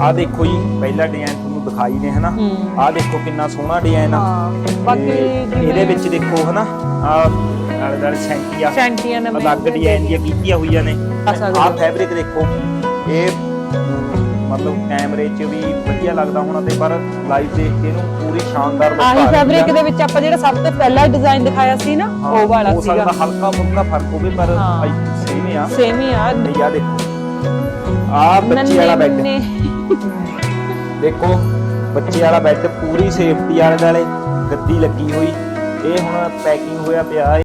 ਆਹ ਦੇਖੋ ਜੀ ਪਹਿਲਾ ਡਿਜ਼ਾਈਨ ਤੁਹਾਨੂੰ ਦਿਖਾਈ ਨੇ ਹਨਾ? ਹੂੰ। ਆਹ ਦੇਖੋ ਕਿੰਨਾ ਸੋਹਣਾ ਡਿਜ਼ਾਈਨ ਆ। ਹਾਂ ਬਾਕੀ ਤੇ ਇਹਦੇ ਜਿਵੇਂ ਵਿੱਚ ਦੇਖੋ ਹਨਾ? ਆ ਨਾਲ ਨਾਲ ਸੈਂਟੀਆਂ। ਸੈਂਟੀਆਂ ਨੇ ਅਲੱਗ ਡਿਜ਼ਾਈਨ ਦੀਆਂ ਕੀਤੀਆਂ ਹੋਈਆਂ ਨੇ। ਆ ਸਕਦੇ ਆਹ ਹੋ। ਫੈਬਰਿਕ ਦੇਖੋ। ਇਹ ਅਮ, ਮਤਲਬ ਕੈਮਰੇ 'ਚ ਵੀ ਵਧੀਆ ਲੱਗਦਾ ਹੋਣਾ ਤੇ ਪਰ ਲਾਈਵ ਦੇਖ ਕੇ ਇਹਨੂੰ ਪੂਰੀ ਸ਼ਾਨਦਾਰ look ਆਹੀ। ਫੈਬਰਿਕ ਦੇ ਵਿੱਚ ਆਪਾਂ ਜਿਹੜਾ ਸਭ ਤੋਂ ਪਹਿਲਾ ਡਿਜ਼ਾਈਨ ਦਿਖਾਇਆ ਸੀ ਨਾ ਉਹ ਵਾਲਾ ਸੀਗਾ। ਹਲਕਾ ਫੁਲਕਾ ਫ਼ਰਕ ਹੋਵੇ ਪਰ ਹਾਂ। ਸੇਮ ਹੀ ਆ। ਸੇਮ ਹੀ ਆ। ਤੇ ਆਹ ਦੇਖੋ। ਆਹ ਬੱਚੇ ਵਾਲਾ ਬੈੱਡ ਨੰਨੇ। ਦੇਖੋ, ਬੱਚੇ ਵਾਲਾ ਬੈੱਡ ਪੂਰੀ ਸੇਫਟੀ ਵਾਲੇ ਨਾਲੇ ਗੱਦੀ ਲੱਗੀ ਹੋਈ। ਇਹ ਹੁਣ ਪੈਕਿੰਗ ਹੋਇਆ ਪਿਆ। ਹੈ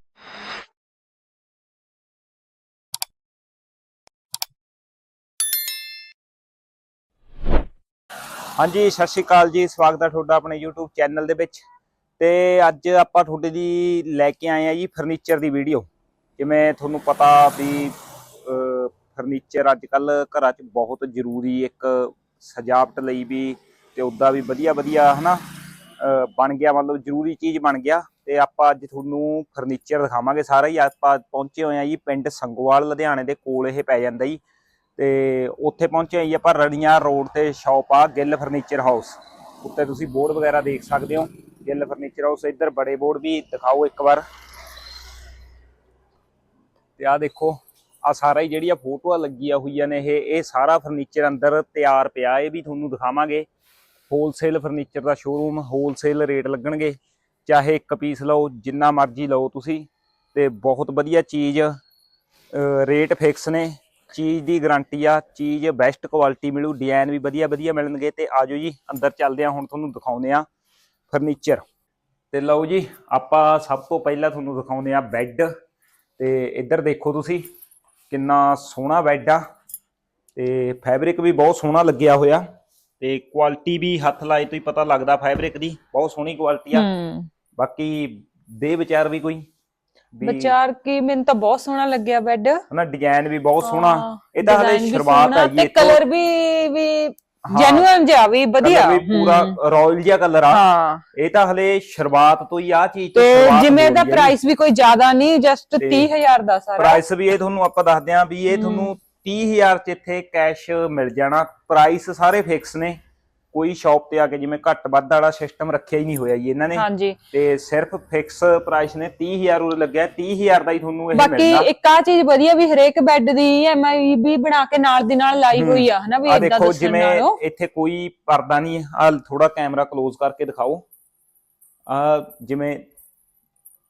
ਹਾਂਜੀ, ਸਤਿ ਸ਼੍ਰੀ ਅਕਾਲ ਜੀ। ਸਵਾਗਤ ਹੈ ਤੁਹਾਡਾ ਆਪਣੇ YouTube ਚੈਨਲ ਦੇ ਵਿੱਚ। ਤੇ ਅੱਜ ਆਪਾਂ ਤੁਹਾਡੇ ਦੀ ਲੈ ਕੇ ਆਏ ਆ ਜੀ ਫਰਨੀਚਰ ਦੀ ਵੀਡੀਓ ਜਿਵੇਂ ਤੁਹਾਨੂੰ ਪਤਾ ਵੀ ਫਰਨੀਚਰ ਅੱਜ ਕੱਲ ਘਰਾਂ 'ਚ ਬਹੁਤ ਜ਼ਰੂਰੀ ਇੱਕ ਸਜਾਵਟ ਲਈ ਵੀ ਤੇ ਉੱਦਾਂ ਵੀ ਵਧੀਆ ਵਧੀਆ ਹਨਾ, ਅਹ ਬਣ ਗਿਆ, ਮਤਲਬ ਜ਼ਰੂਰੀ ਚੀਜ਼ ਬਣ ਗਿਆ ਤੇ ਆਪਾਂ ਅੱਜ ਤੁਹਾਨੂੰ ਫਰਨੀਚਰ ਦਿਖਾਵਾਂਗੇ ਸਾਰਾ ਹੀ। ਆਪਾਂ ਪਹੁੰਚੇ ਹੋਏ ਆ ਜੀ ਪਿੰਡ ਸੰਗੋਵਾਲ, ਲੁਧਿਆਣੇ ਦੇ ਕੋਲ ਇਹ ਪੈ ਜਾਂਦਾ ਜੀ ਤੇ ਉੱਥੇ ਪਹੁੰਚੇ ਹਾਂ ਜੀ ਆਪਾਂ ਰਣੀਆਂ ਰੋਡ ਤੇ ਸ਼ਾਪ ਆ, ਗਿੱਲ ਫਰਨੀਚਰ ਹਾਊਸ ਉੱਤੇ ਤੁਸੀਂ ਬੋਰਡ ਵਗੈਰਾ ਦੇਖ ਸਕਦੇ ਹੋ, ਗਿੱਲ ਫਰਨੀਚਰ ਹਾਊਸ ਇੱਧਰ ਬੜੇ ਬੋਰਡ ਵੀ ਦਿਖਾਓ ਇੱਕ ਵਾਰ। ਤੇ ਆ ਦੇਖੋ ਆ ਸਾਰਾ ਹੀ ਜਿਹੜੀਆਂ ਫੋਟੋਆਂ ਲੱਗੀਆਂ ਹੋਈਆਂ ਨੇ ਇਹ ਇਹ ਸਾਰਾ ਫਰਨੀਚਰ ਅੰਦਰ ਤਿਆਰ ਪਿਆ, ਇਹ ਵੀ ਤੁਹਾਨੂੰ ਦਿਖਾਵਾਂਗੇ। ਹੋਲਸੇਲ ਫਰਨੀਚਰ ਦਾ ਸ਼ੋਰੂਮ ਹੋਲਸੇਲ ਰੇਟ ਲੱਗਣਗੇ। ਚਾਹੇ ਇੱਕ ਪੀਸ ਲਓ, ਜਿੰਨਾ ਮਰਜ਼ੀ ਲਓ ਤੁਸੀਂ, ਤੇ ਬਹੁਤ ਵਧੀਆ ਚੀਜ਼ ਰੇਟ ਫਿਕਸ ਨੇ। ਚੀਜ਼ ਦੀ ਗਾਰੰਟੀ ਆ, ਚੀਜ਼ ਬੈਸਟ ਕੁਆਲਿਟੀ ਮਿਲੂ ਡਿਜ਼ਾਈਨ ਵੀ ਵਧੀਆ ਵਧੀਆ ਮਿਲਣਗੇ। ਤੇ ਆਜੋ ਜੀ, ਅੰਦਰ ਚੱਲਦੇ ਆ, ਹੁਣ ਤੁਹਾਨੂੰ ਦਿਖਾਉਂਦੇ ਆ ਫਰਨੀਚਰ ਤੇ ਲਓ ਜੀ, ਆਪਾਂ ਸਭ ਤੋਂ ਪਹਿਲਾਂ ਤੁਹਾਨੂੰ ਦਿਖਾਉਂਦੇ ਆ ਬੈੱਡ ਤੇ ਇੱਧਰ ਦੇਖੋ ਤੁਸੀਂ ਕਿੰਨਾ ਸੋਹਣਾ ਬੈੱਡ ਆ ਤੇ ਫੈਬਰਿਕ ਵੀ ਬਹੁਤ ਸੋਹਣਾ ਲੱਗਿਆ ਹੋਇਆ ਤੇ ਕੁਆਲਿਟੀ ਵੀ ਹੱਥ ਲਾਏ ਤੋਂ ਹੀ ਪਤਾ ਲੱਗਦਾ ਫੈਬਰਿਕ ਦੀ ਬਹੁਤ ਸੋਹਣੀ ਕੁਆਲਿਟੀ ਆ। ਬਾਕੀ ਦੇ ਵਿਚਾਰ ਵੀ ਕੋਈ? ਵਿਚਾਰ ਕੀ ਮੈਨੂੰ ਤਾਂ ਬਹੁਤ ਸੋਹਣਾ ਲੱਗਿਆ ਬੈੱਡ ਹਨਾ ਡਿਜ਼ਾਈਨ ਵੀ ਬਹੁਤ ਸੋਹਣਾ। ਹਾਂ, ਇਹ ਤਾਂ ਹਲੇ ਸ਼ੁਰੂਆਤ ਸੋਹਣਾ ਆਈ ਤੇ ਕਲਰ ਵੀ ਵੀ ਜੈਨੂਇਨ ਜਿਹਾ ਵੀ ਵਧੀਆ। ਵੀ ਪੂਰਾ ਰਾਇਲ ਜਿਹਾ ਕਲਰ ਆ। ਹਾਂ। ਇਹ ਤਾਂ ਹਲੇ ਸ਼ੁਰੂਆਤ ਤੋਂ ਹੀ ਆ ਚੀਜ਼ ਤੋਂ ਜਿਵੇਂ ਦਾ ਪ੍ਰਾਈਸ ਵੀ ਕੋਈ ਜ਼ਿਆਦਾ ਨਹੀਂ ਜਸਟ ਤੇ 30000 ਦਾ ਸਾਰਾ। ਪ੍ਰਾਈਸ ਵੀ ਇਹ ਤੁਹਾਨੂੰ ਆਪਾਂ ਦੱਸਦੇ ਆਂ ਵੀ ਇਹ ਤੁਹਾਨੂੰ 30000 ਚ ਇੱਥੇ ਕੈਸ਼ ਮਿਲ ਜਾਣਾ। ਪ੍ਰਾਈਸ ਸਾਰੇ ਫਿਕਸ ਨੇ। ਕੋਈ ਸ਼ਾਪ ਤੇ ਆ ਕੇ ਜਿਵੇਂ ਘੱਟ ਵੱਧ ਵਾਲਾ ਸਿਸਟਮ ਰੱਖਿਆ ਹੀ ਨਹੀਂ ਹੋਇਆ ਜੀ ਇਹਨਾਂ ਨੇ। ਹਾਂਜੀ। ਤੇ ਸਿਰਫ ਫਿਕਸ ਪ੍ਰਾਈਸ ਨੇ 30000 ਉਹ ਲੱਗਿਆ 30000 ਦਾ ਹੀ ਤੁਹਾਨੂੰ ਇਹ ਬਾਕੀ ਮਿਲਣਾ ਇੱਕ ਆ ਚੀਜ਼ ਵਧੀਆ ਵੀ ਹਰੇਕ ਬੈੱਡ ਦੀ ਐਮਆਈ ਵੀ ਬਣਾ ਕੇ ਨਾਲ ਦੀ ਨਾਲ ਲਾਈ। ਹੋਈ ਆ ਹਨਾ ਵੀ ਇਦਾਂ ਦੇਖੋ ਦੱਸਣ ਜਿਵੇਂ ਨਾਲੋਂ। ਇੱਥੇ ਕੋਈ ਪਰਦਾ ਨਹੀਂ ਆ ਥੋੜਾ ਕੈਮਰਾ ক্লোਜ਼ ਕਰਕੇ ਦਿਖਾਓ। ਆ ਜਿਵੇਂ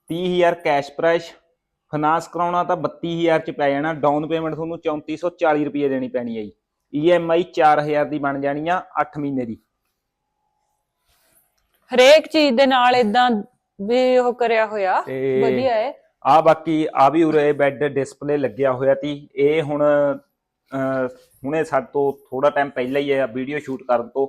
30000 ਕੈਸ਼ ਪ੍ਰਾਈਸ ਫਾਈਨਾਂਸ ਕਰਾਉਣਾ ਤਾਂ 32000 ਚ ਪੈ ਜਾਣਾ ਡਾਊਨ ਪੇਮੈਂਟ ਤੁਹਾਨੂੰ 3440 ਰੁਪਏ ਦੇਣੀ ਪੈਣੀ ਹੈ ਜੀ। ਈਐਮਆਈ 4000 ਦੀ ਬਣ ਜਾਣੀ ਆ 8 ਮਹੀਨੇ ਦੀ। ਹਰੇਕ ਚੀਜ਼ ਦੇ ਨਾਲ ਇਦਾਂ ਵੀ ਉਹ ਕਰਿਆ ਹੋਇਆ ਤੇ ਵਧੀਆ ਹੈ ਆ ਬਾਕੀ ਆ ਵੀ ਉਰੇ ਬੈੱਡ ਡਿਸਪਲੇ ਲੱਗਿਆ ਹੋਇਆ ਤੀ ਇਹ ਹੁਣ ਅਹ, ਹੁਣੇ ਸਾਡੇ ਤੋਂ ਥੋੜਾ ਟਾਈਮ ਪਹਿਲਾਂ ਹੀ ਇਹ ਵੀਡੀਓ ਸ਼ੂਟ ਕਰਨ ਤੋਂ।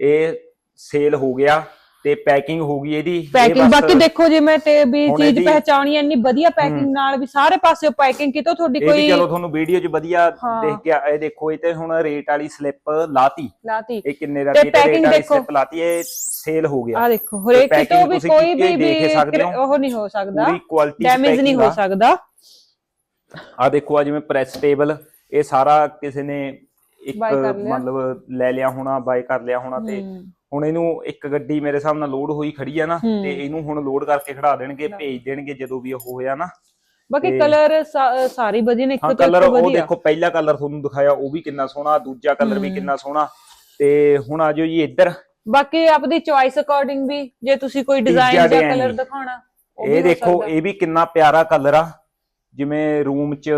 ਇਹ ਸੇਲ ਹੋ ਗਿਆ। ਤੇ ਪੈਕਿੰਗ ਹੋ ਗਈ ਇਹਦੀ ਇਹ ਪੈਕਿੰਗ ਬਸ- ਬਾਕੀ ਦੇਖੋ ਜੇ ਮੈਂ ਤੇ ਵੀ ਹੁਣ ਚੀਜ਼ ਇਹਦੀ- ਪਹਿਚਾਣੀ ਇੰਨੀ ਵਧੀਆ ਪੈਕਿੰਗ ਨਾਲ ਵੀ ਸਾਰੇ ਪਾਸੇ ਪੈਕਿੰਗ ਕਿਤੋਂ ਤੁਹਾਡੀ ਇਹ ਵੀ ਕੋਈ ਚਲੋ ਤੁਹਾਨੂੰ ਵੀਡੀਓ 'ਚ ਵਧੀਆ ਹਾਂ। ਦੇਖ ਕੇ ਇਹ ਦੇਖੋ ਇਹ ਤੇ ਹੁਣ ਰੇਟ ਵਾਲੀ ਸਲਿੱਪ ਲਾਤੀ ਲਾਤੀ ਇਹ ਕਿੰਨੇ ਦਾ ਤੇ ਰੇਟ ਵਾਲੀ ਦੇਖੋ। ਸਲਿੱਪ ਲਾਤੀ ਇਹ ਸੇਲ ਹੋ ਗਿਆ ਆ ਦੇਖੋ ਹਰੇਕ packing ਕਿਤੋਂ ਵੀ ਤੁਸੀਂ ਕੋਈ ਕੀਤੀ ਵੀ ਦੇਖ ਵੀ ਸਕਦੇ ਹੋ। ਉਹ ਨਹੀਂ ਹੋ ਸਕਦਾ ਪੂਰੀ ਕੁਆਲਿਟੀ ਡੈਮੇਜ ਨਹੀਂ ਹੋ ਸਕਦਾ ਆ ਦੇਖੋ ਆ ਜਿਵੇਂ ਪ੍ਰੈਸ ਟੇਬਲ ਇਹ ਸਾਰਾ ਕਿਸੇ ਨੇ ਇੱਕ Buy ਕਰ ਲਿਆ। ਮਤਲਬ ਲੈ ਲਿਆ ਹੋਣਾ ਬਾਈ ਕਰ ਲਿਆ ਹੋਣਾ ਤੇ। ਹੁਣ ਇਹਨੂੰ ਇੱਕ ਗੱਡੀ ਮੇਰੇ ਹਿਸਾਬ ਨਾਲ ਲੋਡ ਹੋਈ ਖੜੀ ਆ ਨਾ। ਤੇ ਇਹਨੂੰ ਹੁਣ ਲੋਡ ਕਰਕੇ ਖੜਾ ਦੇਣਗੇ ਭੇਜ ਦੇਣਗੇ ਜਦੋਂ ਵੀ ਉਹ ਹੋਇਆ ਨਾ ਬਾਕੀ ਕਲਰ ਸਾਰੀ ਵਧੀਆ ਨੇ ਇੱਕ ਹਾਂ ਤੋਂ ਕਲਰ ਉਹ ਦੇਖੋ ਪਹਿਲਾ ਕਲਰ ਤੁਹਾਨੂੰ ਦਿਖਾਇਆ ਉਹ ਵੀ ਕਿੰਨਾ ਸੋਹਣਾ ਦੂਜਾ ਕਲਰ ਵੀ। ਕਿੰਨਾ ਸੋਹਣਾ ਤੇ ਹੁਣ ਆਜੋ ਜੀ ਇੱਧਰ ਬਾਕੀ ਆਪਦੀ ਚੁਆਇਸ ਅਕੋਰਡਿੰਗ ਵੀ ਜੇ ਤੁਸੀਂ ਕੋਈ ਡਿਜ਼ਾਈਨ ਜਾਂ ਕਲਰ। ਦਿਖਾਉਣਾ ਇਹ ਦੇਖੋ। ਇਹ ਵੀ ਕਿੰਨਾ ਪਿਆਰਾ ਕਲਰ ਆ ਜਿਵੇਂ ਰੂਮ 'ਚ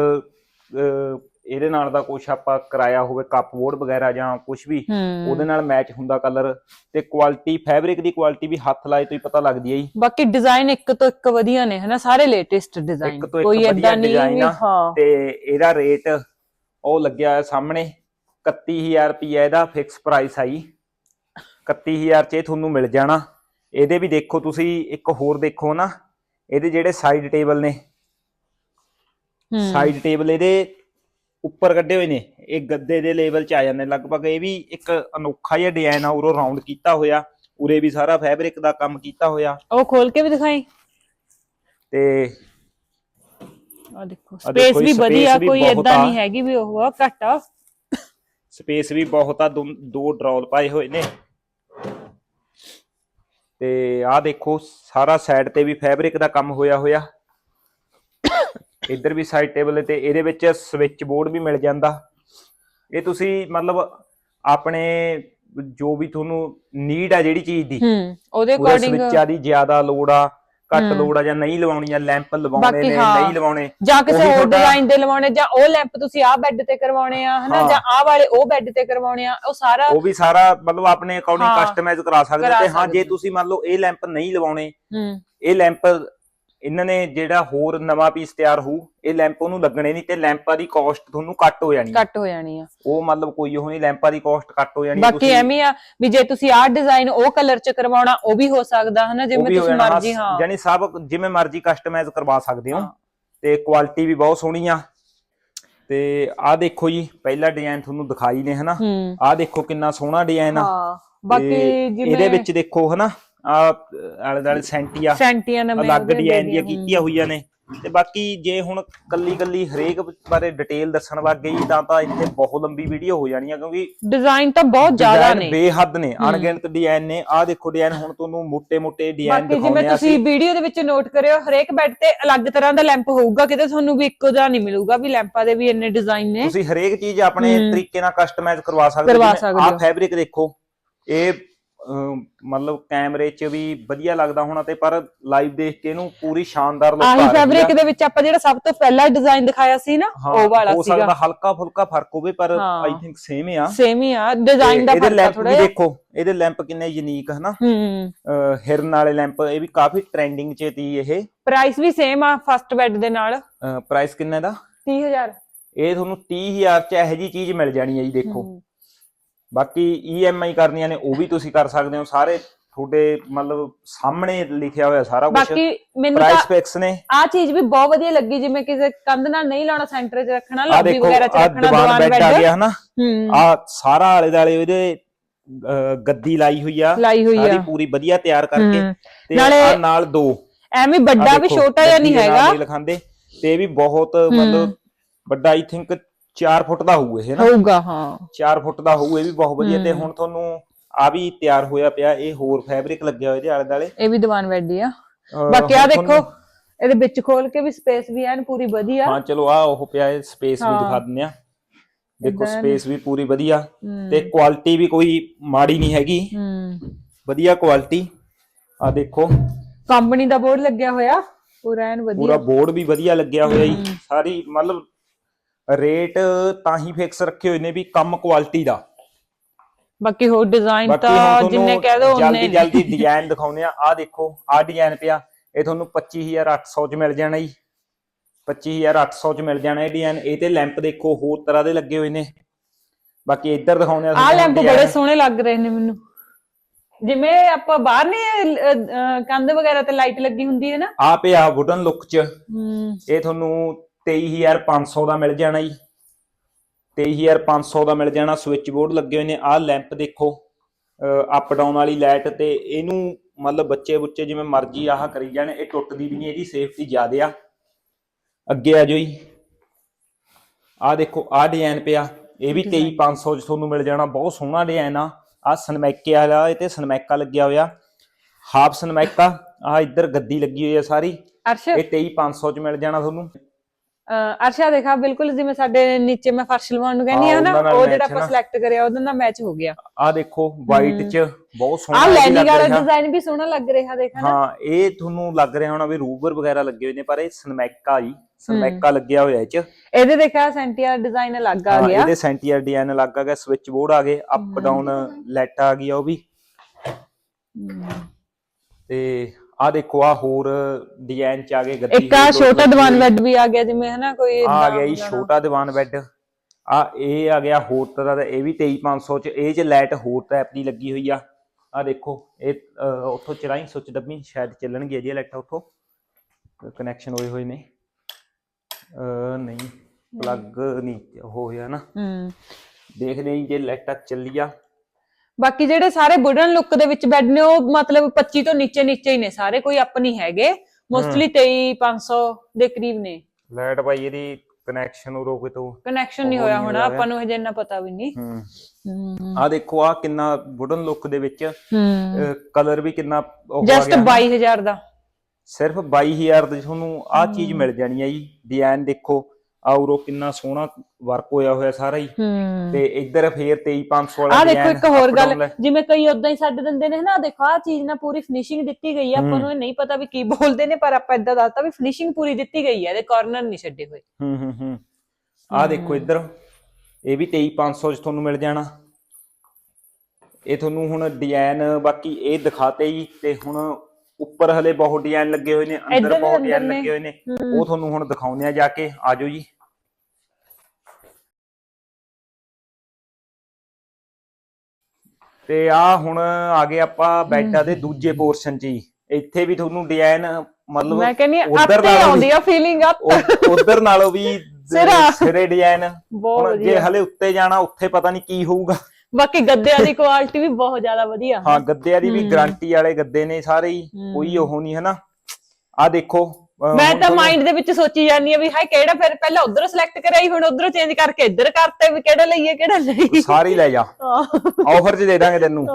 ਇਹਦੇ ਨਾਲ ਦਾ ਕੁਝ ਆਪਾਂ ਕਰਾਇਆ ਹੋਵੇ ਕੱਪਬੋਰਡ ਵਗੈਰਾ ਜਾਂ ਕੁਝ ਵੀ ਉਹਦੇ ਨਾਲ ਮੈਚ ਹੁੰਦਾ ਕਲਰ ਤੇ ਕੁਆਲਿਟੀ ਫੈਬਰਿਕ ਦੀ ਕੁਆਲਿਟੀ ਵੀ ਹੱਥ ਲਾਏ ਤੋਂ ਹੀ ਪਤਾ ਲੱਗਦੀ ਹੈ ਜੀ। ਬਾਕੀ ਡਿਜ਼ਾਈਨ ਇੱਕ ਤੋਂ ਇੱਕ ਵਧੀਆ ਨੇ ਹਨਾ? ਸਾਰੇ ਲੇਟੈਸਟ ਡਿਜ਼ਾਈਨ ਕੋਈ ਏਦਾਂ ਨਹੀਂ ਆ। ਹਾਂ। ਤੇ ਇਹਦਾ ਰੇਟ ਉਹ ਲੱਗਿਆ ਹੋਇਆ ਸਾਹਮਣੇ 31000 ਰੁਪਏ ਇਹਦਾ ਫਿਕਸ ਪ੍ਰਾਈਸ ਆਈ 31000 ਚ ਇਹ ਤੁਹਾਨੂੰ ਮਿਲ ਜਾਣਾ। ਇਹਦੇ ਵੀ ਦੇਖੋ ਤੁਸੀਂ ਇੱਕ ਹੋਰ ਦੇਖੋ ਨਾ ਇਹਦੇ ਜਿਹੜੇ ਸਾਈਡ ਟੇਬਲ ਨੇ। ਸਾਈਡ ਟੇਬਲ ਇਹਦੇ ਉੱਪਰ ਕੱਢੇ ਹੋਏ ਨੇ। ਇਹ ਗੱਦੇ ਦੇ ਲੈਵਲ ਚ ਆ ਜਾਂਦੇ ਨੇ। ਲਗਭਗ ਇਹ ਵੀ ਇੱਕ ਅਨੋਖਾ ਜਿਹਾ ਡਿਜ਼ਾਈਨ ਆ ਉਰੋਂ ਰਾਉਂਡ ਕੀਤਾ ਹੋਇਆ। ਉਰੇ ਵੀ ਸਾਰਾ ਫੈਬਰਿਕ ਦਾ ਕੰਮ ਕੀਤਾ ਹੋਇਆ। ਉਹ ਖੋਲ ਕੇ ਵੀ ਦਿਖਾਈ। ਤੇ ਆ ਦੇਖੋ ਆਹ ਦੇਖੋ ਸਪੇਸ ਵੀ space ਵਧੀਆ ਵੀ ਕੋਈ ਬਹੁਤ ਆ। ਨਹੀਂ ਹੈਗੀ ਵੀ ਉਹ ਆ ਘੱਟ ਆ। ਸਪੇਸ ਵੀ ਬਹੁਤ ਆ ਦੋ ਦੋ ਡਰੌਲ ਪਾਏ ਹੋਏ ਨੇ। ਤੇ ਆਹ ਦੇਖੋ ਸਾਰਾ ਸਾਈਡ ਤੇ ਵੀ ਫੈਬਰਿਕ ਦਾ ਕੰਮ ਹੋਇਆ ਹੋਇਆ। ਇੱਧਰ ਵੀ ਸਾਈਡ ਟੇਬਲ ਤੇ ਇਹਦੇ ਵਿੱਚ ਸਵਿਚ ਬੋਰਡ ਵੀ ਮਿਲ ਜਾਂਦਾ ਇਹ ਤੁਸੀਂ ਮਤਲਬ ਆਪਣੇ ਜੋ ਵੀ ਤੁਹਾਨੂੰ ਨੀਡ ਆ ਜਿਹੜੀ ਚੀਜ਼ ਦੀ ਹੂੰ ਉਹਦੇ ਅਕੋਰਡਿੰਗ ਸਵਿਚਾਂ ਦੀ ਜ਼ਿਆਦਾ ਲੋੜ ਆ ਘੱਟ। ਲੋੜ ਆ ਜਾਂ ਨਹੀਂ ਲਵਾਉਣੀ ਆ ਲੈਂਪ ਲਵਾਉਣੇ ਨੇ। ਨਹੀਂ ਲਵਾਉਣੇ ਜਾਂ ਕਿਸੇ ਹੋਰ ਡਿਜ਼ਾਈਨ ਦੇ ਲਵਾਉਣੇ ਜਾਂ ਉਹ ਲੈਂਪ ਤੁਸੀਂ ਆਹ ਬੈੱਡ ਤੇ ਕਰਵਾਉਣੇ ਆ ਹਨਾ। ਜਾਂ ਆਹ ਵਾਲੇ ਉਹ ਬੈੱਡ ਤੇ ਕਰਵਾਉਣੇ ਆ ਉਹ ਸਾਰਾ ਉਹ ਵੀ ਸਾਰਾ ਮਤਲਬ ਆਪਣੇ ਅਕੋਰਡਿੰਗ। ਕਸਟਮਾਈਜ਼ ਕਰਾ ਸਕਦੇ ਤੇ ਹਾਂ ਜੇ। ਤੁਸੀਂ ਮੰਨ ਲਓ ਇਹ ਲੈਂਪ ਨਹੀਂ ਲਵਾਉਣੇ ਹੂੰ ਇਹ ਲੈਂਪ ਇਹਨਾਂ ਨੇ ਜਿਹੜਾ ਹੋਰ ਨਵਾਂ ਪੀਸ ਤਿਆਰ ਹੋਊ ਇਹ ਲੈਂਪ ਉਹਨੂੰ ਲੱਗਣੇ ਨਹੀਂ ਤੇ ਲੈਂਪਾਂ ਦੀ ਕਾਸਟ ਤੁਹਾਨੂੰ ਘੱਟ ਹੋ ਜਾਣੀ ਆ। ਕੱਟ ਹੋ ਜਾਣੀ ਆ। ਉਹ ਮਤਲਬ ਕੋਈ ਉਹ ਨਹੀਂ ਲੈਂਪਾਂ ਦੀ ਕਾਸਟ ਘੱਟ ਹੋ ਜਾਣੀ ਬਾਕੀ ਤੁਸੀਂ- ਐਵੇਂ ਆ ਵੀ ਜੇ ਤੁਸੀਂ ਆਹ ਡਿਜ਼ਾਈਨ ਉਹ ਕਲਰ ਚ ਕਰਵਾਉਣਾ ਉਹ ਵੀ ਹੋ ਸਕਦਾ ਹਨਾ? ਉਹ ਜਿਵੇਂ ਵੀ ਹੋ ਤੁਸੀਂ ਜਾਣਾ, ਮਰਜ਼ੀ ਹਾਂ। ਜਾਣੀ ਸਭ ਜਿਵੇਂ ਮਰਜ਼ੀ ਕਸਟਮਾਈਜ਼ ਕਰਵਾ ਸਕਦੇ ਹੋ। ਹਾਂ। ਤੇ ਕੁਆਲਿਟੀ ਵੀ ਬਹੁਤ ਸੋਹਣੀ ਆ। ਤੇ ਆਹ ਦੇਖੋ ਜੀ ਪਹਿਲਾ ਡਿਜ਼ਾਈਨ ਤੁਹਾਨੂੰ ਦਿਖਾਈ ਨੇ ਹਨਾ? ਹੂੰ। ਆਹ ਦੇਖੋ ਕਿੰਨਾ ਸੋਹਣਾ ਡਿਜ਼ਾਈਨ ਆ। ਹਾਂ ਤੇ ਬਾਕੀ ਜਿਵੇਂ ਇਹਦੇ ਵਿੱਚ ਦੇਖੋ ਹਨਾ? ਆ ਆਲੇ ਦਾਲੇ ਸੈਂਟੀਆ ਸੈਂਟੀਆਂ ਨਵੇਂ ਅਲੱਗ ਡਿਜ਼ਾਈਨ ਦੀਆਂ ਕੀਤੀਆਂ ਹੋਈਆਂ ਨੇ। ਤੇ ਬਾਕੀ ਜੇ ਹੁਣ ਕੱਲੀ ਕੱਲੀ ਹਰੇਕ ਬਾਰੇ ਡਿਟੇਲ ਦੱਸਣ ਲੱਗ ਗਈ ਤਾਂ ਤਾਂ ਇੱਥੇ ਬਹੁਤ ਲੰਬੀ ਵੀਡੀਓ ਹੋ ਜਾਣੀ ਆ ਕਿਉਂਕਿ ਡਿਜ਼ਾਈਨ ਤਾਂ ਬਹੁਤ ਜ਼ਿਆਦਾ ਨੇ। ਬੇਹੱਦ ਨੇ ਅਣਗਿਣਤ ਡਿਜ਼ਾਈਨ ਨੇ। ਆਹ ਦੇਖੋ ਡਿਜ਼ਾਈਨ ਹੁਣ ਤੁਹਾਨੂੰ ਮੋٹے-ਮੋٹے ਡਿਜ਼ਾਈਨ ਦਿਖਾਉਂਦੇ ਆ ਬਾਕੀ ਜਿਵੇਂ ਤੁਸੀਂ ਵੀਡੀਓ ਦੇ ਵਿੱਚ ਨੋਟ ਕਰਿਓ ਹਰੇਕ ਬੈੱਡ ਤੇ ਅਲੱਗ ਤਰ੍ਹਾਂ ਦਾ ਲੈਂਪ ਹੋਊਗਾ ਕਿਤੇ ਤੁਹਾਨੂੰ ਵੀ ਇੱਕੋ ਜਿਹਾ ਨਹੀਂ ਮਿਲੂਗਾ ਵੀ ਲੈਂਪਾਂ ਦੇ ਵੀ ਇੰਨੇ ਡਿਜ਼ਾਈਨ ਨੇ। ਤੁਸੀਂ ਹਰੇਕ ਚੀਜ਼ ਆਪਣੇ ਤਰੀਕੇ ਨਾਲ ਕਸਟਮਾਈਜ਼ ਕਰਵਾ ਸਕਦੇ ਹੋ। ਆਹ ਫੈਬਰਿਕ ਦੇਖੋ ਇਹ ਮਤਲਬ ਕੈਮਰੇ 'ਚ ਵੀ ਵਧੀਆ ਲੱਗਦਾ ਹੋਣਾ ਤੇ ਪਰ ਲਾਈਵ ਦੇਖ ਕੇ ਇਹਨੂੰ ਪੂਰੀ ਸ਼ਾਨਦਾਰ ਲੁੱਕ ਆ ਆਹੀ ਰਹੀ ਫੈਬਰਿਕ ਦੇ ਵਿੱਚ ਆਪਾਂ ਜਿਹੜਾ ਸਭ ਤੋਂ ਪਹਿਲਾ ਡਿਜ਼ਾਈਨ ਦਿਖਾਇਆ ਸੀ ਨਾ ਹਾਂ, ਉਹ ਵਾਲਾ ਹੋ ਸੀਗਾ ਸਕਦਾ ਹਲਕਾ ਫੁਲਕਾ ਫ਼ਰਕ ਹੋਵੇ ਪਰ ਹਾਂ। ਆਈ ਥਿੰਕ ਸੇਮ ਹੀ ਆ। ਸੇਮ ਹੀ ਆ ਡਿਜ਼ਾਈਨ ਦਾ ਫ਼ਰਕ ਥੋੜਾ ਜਿਹਾ। ਦੇਖੋ ਇਹਦੇ ਲੈਂਪ ਕਿੰਨੇ ਯੂਨੀਕ ਹਨਾ? ਹੂੰ ਹਿਰਨ ਵਾਲੇ ਲੈਂਪ ਇਹ ਵੀ ਕਾਫੀ ਟ੍ਰੈਂਡਿੰਗ 'ਚ ਤੀ ਇਹ। ਪ੍ਰਾਈਸ ਵੀ ਸੇਮ ਆ ਫਸਟ ਬੈੱਡ ਦੇ ਨਾਲ। ਪ੍ਰਾਈਸ ਕਿੰਨੇ ਦਾ? 30000 ਇਹ ਤੁਹਾਨੂੰ 30000 ਚ ਇਹੋ ਜੀ ਚੀਜ਼ ਮਿਲ ਜਾਣੀ ਹੈ ਜੀ ਦੇਖੋ। ਬਾਕੀ EMI ਕਰਨੀਆਂ ਨੇ ਉਹ ਵੀ ਤੁਸੀਂ ਕਰ ਸਕਦੇ ਹੋ। ਸਾਰੇ ਤੁਹਾਡੇ ਮਤਲਬ ਸਾਹਮਣੇ ਲਿਖਿਆ ਹੋਇਆ ਸਾਰਾ ਕੁਝ ਬਾਕੀ ਮੈਨੂੰ ਪ੍ਰਾਈਸ ਫਿਕਸ ਨੇ। ਆ ਚੀਜ਼ ਵੀ ਬਹੁਤ ਵਧੀਆ ਲੱਗੀ ਜਿਵੇਂ ਕਿਸੇ ਕੰਧ ਨਾਲ ਨਹੀਂ ਲਾਉਣਾ ਸੈਂਟਰ 'ਚ ਰੱਖਣਾ ਲੌਬੀ ਵਗੈਰਾ 'ਚ ਰੱਖਣਾ ਦੀਵਾਨ ਬੈੱਡ ਆ ਗਿਆ ਹਨਾ? ਆ ਸਾਰਾ ਆਲੇ ਦਾਲੇ ਉਹਦੇ ਅਹ, ਗੱਦੀ ਲਾਈ ਹੋਈ ਆ। ਸਾਰੀ ਪੂਰੀ ਵਧੀਆ ਤਿਆਰ ਕਰਕੇ। ਤੇ ਨਾਲੇ ਦੋ। ਐਵੇਂ ਵੱਡਾ ਵੀ ਛੋਟਾ ਜਿਹਾ ਨਹੀਂ ਹੈਗਾ। ਲਿਖਾਂਦੇ ਤੇ ਇਹ ਵੀ ਬਹੁਤ ਮਤਲਬ ਵੱਡਾ ਆਈ ਥਿੰਕ 4 ਫੁੱਟ ਦਾ ਹੋਊ ਇਹ ਨਾ? ਹੋਊਗਾ ਹਾਂ। 4 ਫੁੱਟ ਦਾ ਹੋਊ ਇਹ ਵੀ ਬਹੁਤ ਵਧੀਆ। ਤੇ। ਹੁਣ ਤੁਹਾਨੂੰ ਆ ਵੀ ਤਿਆਰ ਹੋਇਆ ਪਿਆ ਇਹ ਹੋਰ ਫੈਬਰਿਕ ਲੱਗਿਆ ਹੋਇਆ ਇਹਦੇ ਆਲੇ ਦਾਲੇ ਇਹ ਵੀ ਦੀਵਾਨ ਬੈੱਡ ਹੀ ਆ ਬਾਕੀ ਆ ਦੇਖੋ ਇਹਦੇ ਵਿੱਚ ਖੋਲ ਕੇ ਵੀ ਸਪੇਸ ਵੀ ਐਨ ਪੂਰੀ ਵਧੀਆ। ਹਾਂ ਚਲੋ ਆ ਉਹ ਪਿਆ ਇਹ ਸਪੇਸ ਵੀ। ਦਿਖਾ ਦਿੰਦੇ ਆ। ਦੇਖੋ ਸਪੇਸ ਵੀ ਪੂਰੀ ਵਧੀਆ। ਤੇ ਕੁਆਲਿਟੀ ਵੀ ਕੋਈ ਮਾੜੀ ਨਹੀਂ ਹੈਗੀ। ਹੂੰ। ਵਧੀਆ ਕੁਆਲਿਟੀ ਆ ਦੇਖੋ। ਕੰਪਨੀ ਦਾ ਬੋਰਡ ਲੱਗਿਆ ਹੋਇਆ। ਪੂਰਾ ਐਨ ਪੂਰਾ ਵਧੀਆ ਬੋਰਡ ਵੀ ਵਧੀਆ ਲੱਗਿਆ ਹੋਇਆ ਜੀ। ਸਾਰੀ ਮਤਲਬ ਰੇਟ ਤਾਂ ਹੀ ਫਿਕਸ ਰੱਖੇ ਹੋਏ ਨੇ ਵੀ ਕੰਮ ਕੁਆਲਿਟੀ ਦਾ। ਬਾਕੀ ਹੋਰ ਡਿਜ਼ਾਈਨ ਬਾਕੀ ਹੁਣ ਤਾਂ ਤੁਹਾਨੂੰ ਜਿੰਨੇ ਕਹਿ ਦੋ ਜਲਦੀ ਉਹਨੇ ਜਲਦੀ ਡਿਜ਼ਾਈਨ ਦਿਖਾਉਨੇ ਆ ਆ ਦੇਖੋ ਆ ਡਿਜ਼ਾਈਨ ਪਿਆ। ਇਹ ਤੁਹਾਨੂੰ 25800 ਚ ਮਿਲ ਜਾਣਾ ਜੀ। 25800 ਚ ਮਿਲ ਜਾਣਾ ਇਹ ਡਿਜ਼ਾਈਨ ਇਹ ਤੇ ਲੈਂਪ ਦੇਖੋ ਹੋਰ ਤਰ੍ਹਾਂ ਦੇ ਲੱਗੇ ਹੋਏ ਨੇ। ਬਾਕੀ ਇੱਧਰ ਦਿਖਾਉਨੇ ਆ ਆ ਤੁਹਾਨੂੰ ਲੈਂਪ design। ਬੜੇ ਸੋਹਣੇ ਲੱਗ ਰਹੇ ਨੇ ਮੈਨੂੰ। ਜਿਵੇਂ ਆਪਾਂ ਬਾਹਰ ਨਹੀਂ ਅਹ, ਅਹ, ਕੰਧ ਵਗੈਰਾ ਤੇ ਲਾਈਟ ਲੱਗੀ ਹੁੰਦੀ ਹੈ ਨਾ। ਆ ਪਿਆ ਵੁਡਨ ਲੁੱਕ ਚ। ਹੂੰ। ਇਹ ਤੁਹਾਨੂੰ 23500 ਦਾ ਮਿਲ ਜਾਣਾ ਜੀ। 23500 ਦਾ ਮਿਲ ਜਾਣਾ ਸਵਿਚ ਬੋਰਡ ਲੱਗੇ ਹੋਏ ਨੇ ਆਹ ਲੈਂਪ ਦੇਖੋ ਅਪ ਡਾਊਨ ਵਾਲੀ ਲਾਈਟ ਤੇ ਇਹਨੂੰ ਮਤਲਬ ਬੱਚੇ ਬੁੱਚੇ ਜਿਵੇਂ ਮਰਜ਼ੀ ਆਹ ਕਰੀ ਜਾਣ ਇਹ ਟੁੱਟਦੀ ਵੀ ਨਹੀਂ ਇਹਦੀ ਸੇਫਟੀ ਜ਼ਿਆਦੇ ਆ। ਅੱਗੇ ਆ ਜਾਓ ਜੀ। ਆਹ ਦੇਖੋ ਆਹ ਡਿਜ਼ਾਈਨ ਪਿਆ ਇਹ ਵੀ 23500 ਚ ਤੁਹਾਨੂੰ ਮਿਲ ਜਾਣਾ ਬਹੁਤ ਸੋਹਣਾ ਡਿਜ਼ਾਈਨ ਆ। ਆਹ ਸਨਮੈਕੇ ਵਾਲਾ ਇਹ ਤੇ ਸਨਮੈਕਾ ਲੱਗਿਆ ਹੋਇਆ। ਹਾਫ ਸਨਮੈਕਾ ਆਹ ਇੱਧਰ ਗੱਦੀ ਲੱਗੀ ਹੋਈ ਆ ਸਾਰੀ। ਇਹ 23500 ਚ ਮਿਲ ਜਾਣਾ ਤੁਹਾਨੂੰ। ਅਰਸ਼ਾ ਦੇਖਾ ਬਿਲਕੁਲ ਜਿਵੇਂ ਸਾਡੇ ਨੀਚੇ ਮੈਂ ਫਰਸ਼ ਲਵਾਉਣ ਨੂੰ ਕਹਿੰਦੀ ਆ ਨਾ ਉਹ ਜਿਹੜਾ ਆਪਾਂ। ਸਿਲੈਕਟ ਕਰਿਆ ਉਹਦੇ ਨਾਲ ਮੈਚ ਹੋ ਗਿਆ। ਆ ਦੇਖੋ ਵਾਈਟ ਚ ਬਹੁਤ ਸੋਹਣਾ ਆ ਲੈਨਿੰਗ ਵਾਲਾ। ਡਿਜ਼ਾਈਨ ਵੀ ਸੋਹਣਾ ਲੱਗ ਰਿਹਾ ਦੇਖਾ ਨਾ। ਹਾਂ ਇਹ ਤੁਹਾਨੂੰ ਲੱਗ ਰਿਹਾ ਹੋਣਾ ਵੀ ਰੂਬਰ ਵਗੈਰਾ ਲੱਗੇ ਹੋਏ ਨੇ ਪਰ ਇਹ ਸਨਮੈਕਾ ਹੀ। ਸਨਮੈਕਾ ਲੱਗਿਆ ਹੋਇਆ ਇਹ ਚ। ਇਹਦੇ ਦੇਖਾ ਸੈਂਟੀਆ ਡਿਜ਼ਾਈਨ ਅਲੱਗ ਆ ਗਿਆ। ਇਹਦੇ ਸੈਂਟੀਅਰ ਡਿਜ਼ਾਈਨ ਲੱਗ ਆ ਗਿਆ ਸਵਿਚ ਬੋਰਡ ਆ ਗਏ ਅਪ ਡਾਊਨ ਲੈਟ ਆ ਗਈ ਆ ਉਹ ਵੀ। ਤੇ ਆ ਦੇਖੋ ਆ ਹੋਰ ਡਿਜ਼ਾਈਨ ਚ ਆ ਗਏ ਗੱਦੀ ਇੱਕ ਆ ਛੋਟਾ ਦੀਵਾਨ ਬੈੱਡ ਵੀ ਆ ਗਿਆ ਜਿਵੇਂ ਹਨਾ ਕੋਈ ਆ ਗਿਆ ਜੀ। ਛੋਟਾ ਦੀਵਾਨ ਬੈੱਡ ਆ ਇਹ ਆ ਗਿਆ ਹੋਰ ਤਰ੍ਹਾਂ ਦਾ ਇਹ ਵੀ 23500 ਚ ਇਹ ਚ ਲਾਈਟ ਹੋਰ ਟਾਈਪ ਦੀ ਲੱਗੀ ਹੋਈ ਆ। ਆ ਦੇਖੋ ਇਹ ਉੱਥੋਂ ਚਲਾਈ ਸੁੱਚ ਦੱਬੀ ਸ਼ਾਇਦ ਚੱਲਣਗੇ ਅਜੇ ਲਾਈਟਾਂ ਉੱਥੋਂ। ਕਨੈਕਸ਼ਨ ਹੋਏ ਹੋਏ ਨੇ। ਅ ਨਹੀਂ ਪਲੱਗ ਨਹੀਂ ਹੋਇਆ ਨਾ। ਹੂੰ। ਦੇਖਦੇ ਹਾਂ ਜੀ ਜੇ ਲਾਈਟਾਂ ਚੱਲੀਆਂ। ਬਾਕੀ ਜਿਹੜੇ ਸਾਰੇ ਵੁਡਨ ਲੁੱਕ ਦੇ ਵਿੱਚ ਬੈੱਡ ਨੇ ਉਹ ਮਤਲਬ 25 ਤੋਂ ਨੀਚੇ ਨੀਚੇ ਹੀ ਨੇ ਸਾਰੇ ਕੋਈ ਨਹੀਂ ਹੈਗੇ। ਮੋਸਟਲੀ 23 500 ਦੇ ਕਰੀਬ ਨੇ। ਲਾਈਟ ਭਾਈ ਇਹਦੀ ਕਨੈਕਸ਼ਨ ਉਰੋ ਕੋਈ ਤੋਂ। ਕਨੈਕਸ਼ਨ ਨਹੀਂ ਉਹ ਹੋਇਆ ਹੋਣਾ ਆਪਾਂ ਨੂੰ ਹਜੇ ਇੰਨਾ ਪਤਾ ਵੀ ਨਹੀਂ। ਹੂੰ। ਆ ਦੇਖੋ ਆ ਕਿੰਨਾ ਵੁਡਨ ਲੁੱਕ ਦੇ ਵਿੱਚ ਕਲਰ ਵੀ ਕਿੰਨਾ ਉਹ ਜਸਟ ਗਿਆ। 22000 ਦਾ। ਸਿਰਫ 22000 ਦੇ ਤੁਹਾਨੂੰ ਆ ਚੀਜ਼ ਮਿਲ ਜਾਣੀ ਹੈ ਜੀ ਡਿਜ਼ਾਈਨ ਦੇਖੋ। ਆਉਰੋ ਕਿੰਨਾ ਸੋਹਣਾ ਵਰਕ ਹੋਇਆ ਹੋਇਆ ਸਾਰਾ ਹੀ। ਹੂੰ। ਤੇ ਇੱਧਰ ਫੇਰ 23500 ਵਾਲਾ ਆ ਦੇਖੋ ਇੱਕ ਹੋਰ ਗੱਲ ਜਿਵੇਂ ਕਈ ਉਦਾਂ ਹੀ ਛੱਡ ਦਿੰਦੇ ਨੇ ਨਾ ਦੇਖੋ ਆ ਚੀਜ਼ ਨਾਲ ਪੂਰੀ ਫਿਨਿਸ਼ਿੰਗ ਦਿੱਤੀ ਗਈ ਹੈ ਆਪਾਂ। ਨੂੰ ਨਹੀਂ ਪਤਾ ਵੀ ਕੀ ਬੋਲਦੇ ਨੇ ਪਰ ਆਪਾਂ ਇਦਾਂ ਦੱਸਤਾ ਵੀ ਫਿਨਿਸ਼ਿੰਗ ਪੂਰੀ ਦਿੱਤੀ ਗਈ ਹੈ ਇਹਦੇ ਕਾਰਨਰ ਨਹੀਂ ਛੱਡੇ ਹੋਏ। ਹੂੰ ਹੂੰ ਹੂੰ। ਆ ਦੇਖੋ ਇੱਧਰ ਇਹ ਵੀ 23500 ਚ ਤੁਹਾਨੂੰ ਮਿਲ ਜਾਣਾ। ਇਹ ਤੁਹਾਨੂੰ ਹੁਣ ਡਿਜ਼ਾਈਨ ਬਾਕੀ ਇਹ ਦਿਖਾਤੇ ਜੀ ਤੇ ਹੁਣ ਉੱਪਰ ਹਲੇ ਬਹੁਤ ਡਿਜ਼ਾਈਨ ਲੱਗੇ ਹੋਏ ਨੇ ਅੰਦਰ ਬਹੁਤ ਡਿਜ਼ਾਈਨ। ਲੱਗੇ ਹੋਏ ਨੇ। ਉਹ ਤੁਹਾਨੂੰ ਹੁਣ ਦਿਖਾਉਂਦੇ ਆ ਜਾ ਕੇ। ਆਜੋ ਜੀ। ਤੇ ਆ ਹੁਣ ਆ ਗਏ ਆਪਾਂ ਬੈਡਾਂ ਦੇ ਦੂਜੇ ਪੋਰਸ਼ਨ 'ਚ ਇੱਥੇ ਵੀ ਤੁਹਾਨੂੰ ਡਿਜ਼ਾਈਨ ਮਤਲਬ ਮੈਂ ਕਹਿੰਨੀ ਉੱਧਰ ਆਪੇ ਨਾਲੋਂ ਆਉਂਦੀ ਆ ਫੀਲਿੰਗ ਆ ਉਧਰ ਨਾਲੋਂ ਵੀ ਸਿਰਾ। ਸਿਰੇ ਡਿਜ਼ਾਈਨ ਬਹੁਤ ਹੁਣ ਜੇ ਵਧੀਆ। ਹਲੇ ਉੱਤੇ ਜਾਣਾ ਉੱਥੇ ਪਤਾ ਨਹੀਂ ਕੀ ਹੋਊਗਾ। ਬਾਕੀ ਗੱਦਿਆਂ ਦੀ ਕੁਆਲਿਟੀ ਵੀ ਬਹੁਤ ਜ਼ਿਆਦਾ ਵਧੀਆ। ਹਾਂ ਗੱਦਿਆਂ ਦੀ ਵੀ। ਗਾਰੰਟੀ ਵਾਲੇ ਗੱਦੇ ਨੇ ਸਾਰੇ ਹੀ। ਕੋਈ ਉਹ ਨਹੀਂ ਹਨਾ। ਆ ਦੇਖੋ ਮੈਂ ਤਾਂ ਮਾਈਂਡ ਦੇ ਵਿੱਚ ਸੋਚੀ ਜਾਂਦੀ ਆ ਵੀ ਹਾਏ ਕਿਹੜਾ ਫਿਰ ਪਹਿਲਾਂ ਉਧਰ ਸਿਲੈਕਟ ਕਰਾਈ ਹੁਣ ਉਧਰ ਚੇਂਜ ਕਰਕੇ ਇੱਧਰ ਕਰਤੇ ਵੀ ਕਿਹੜਾ ਲਈਏ ਕਿਹੜਾ ਨਹੀਂ। ਸਾਰੇ ਲੈ ਜਾ। ਆਫਰ 'ਚ ਦੇ ਦਾਂਗੇ ਤੈਨੂੰ।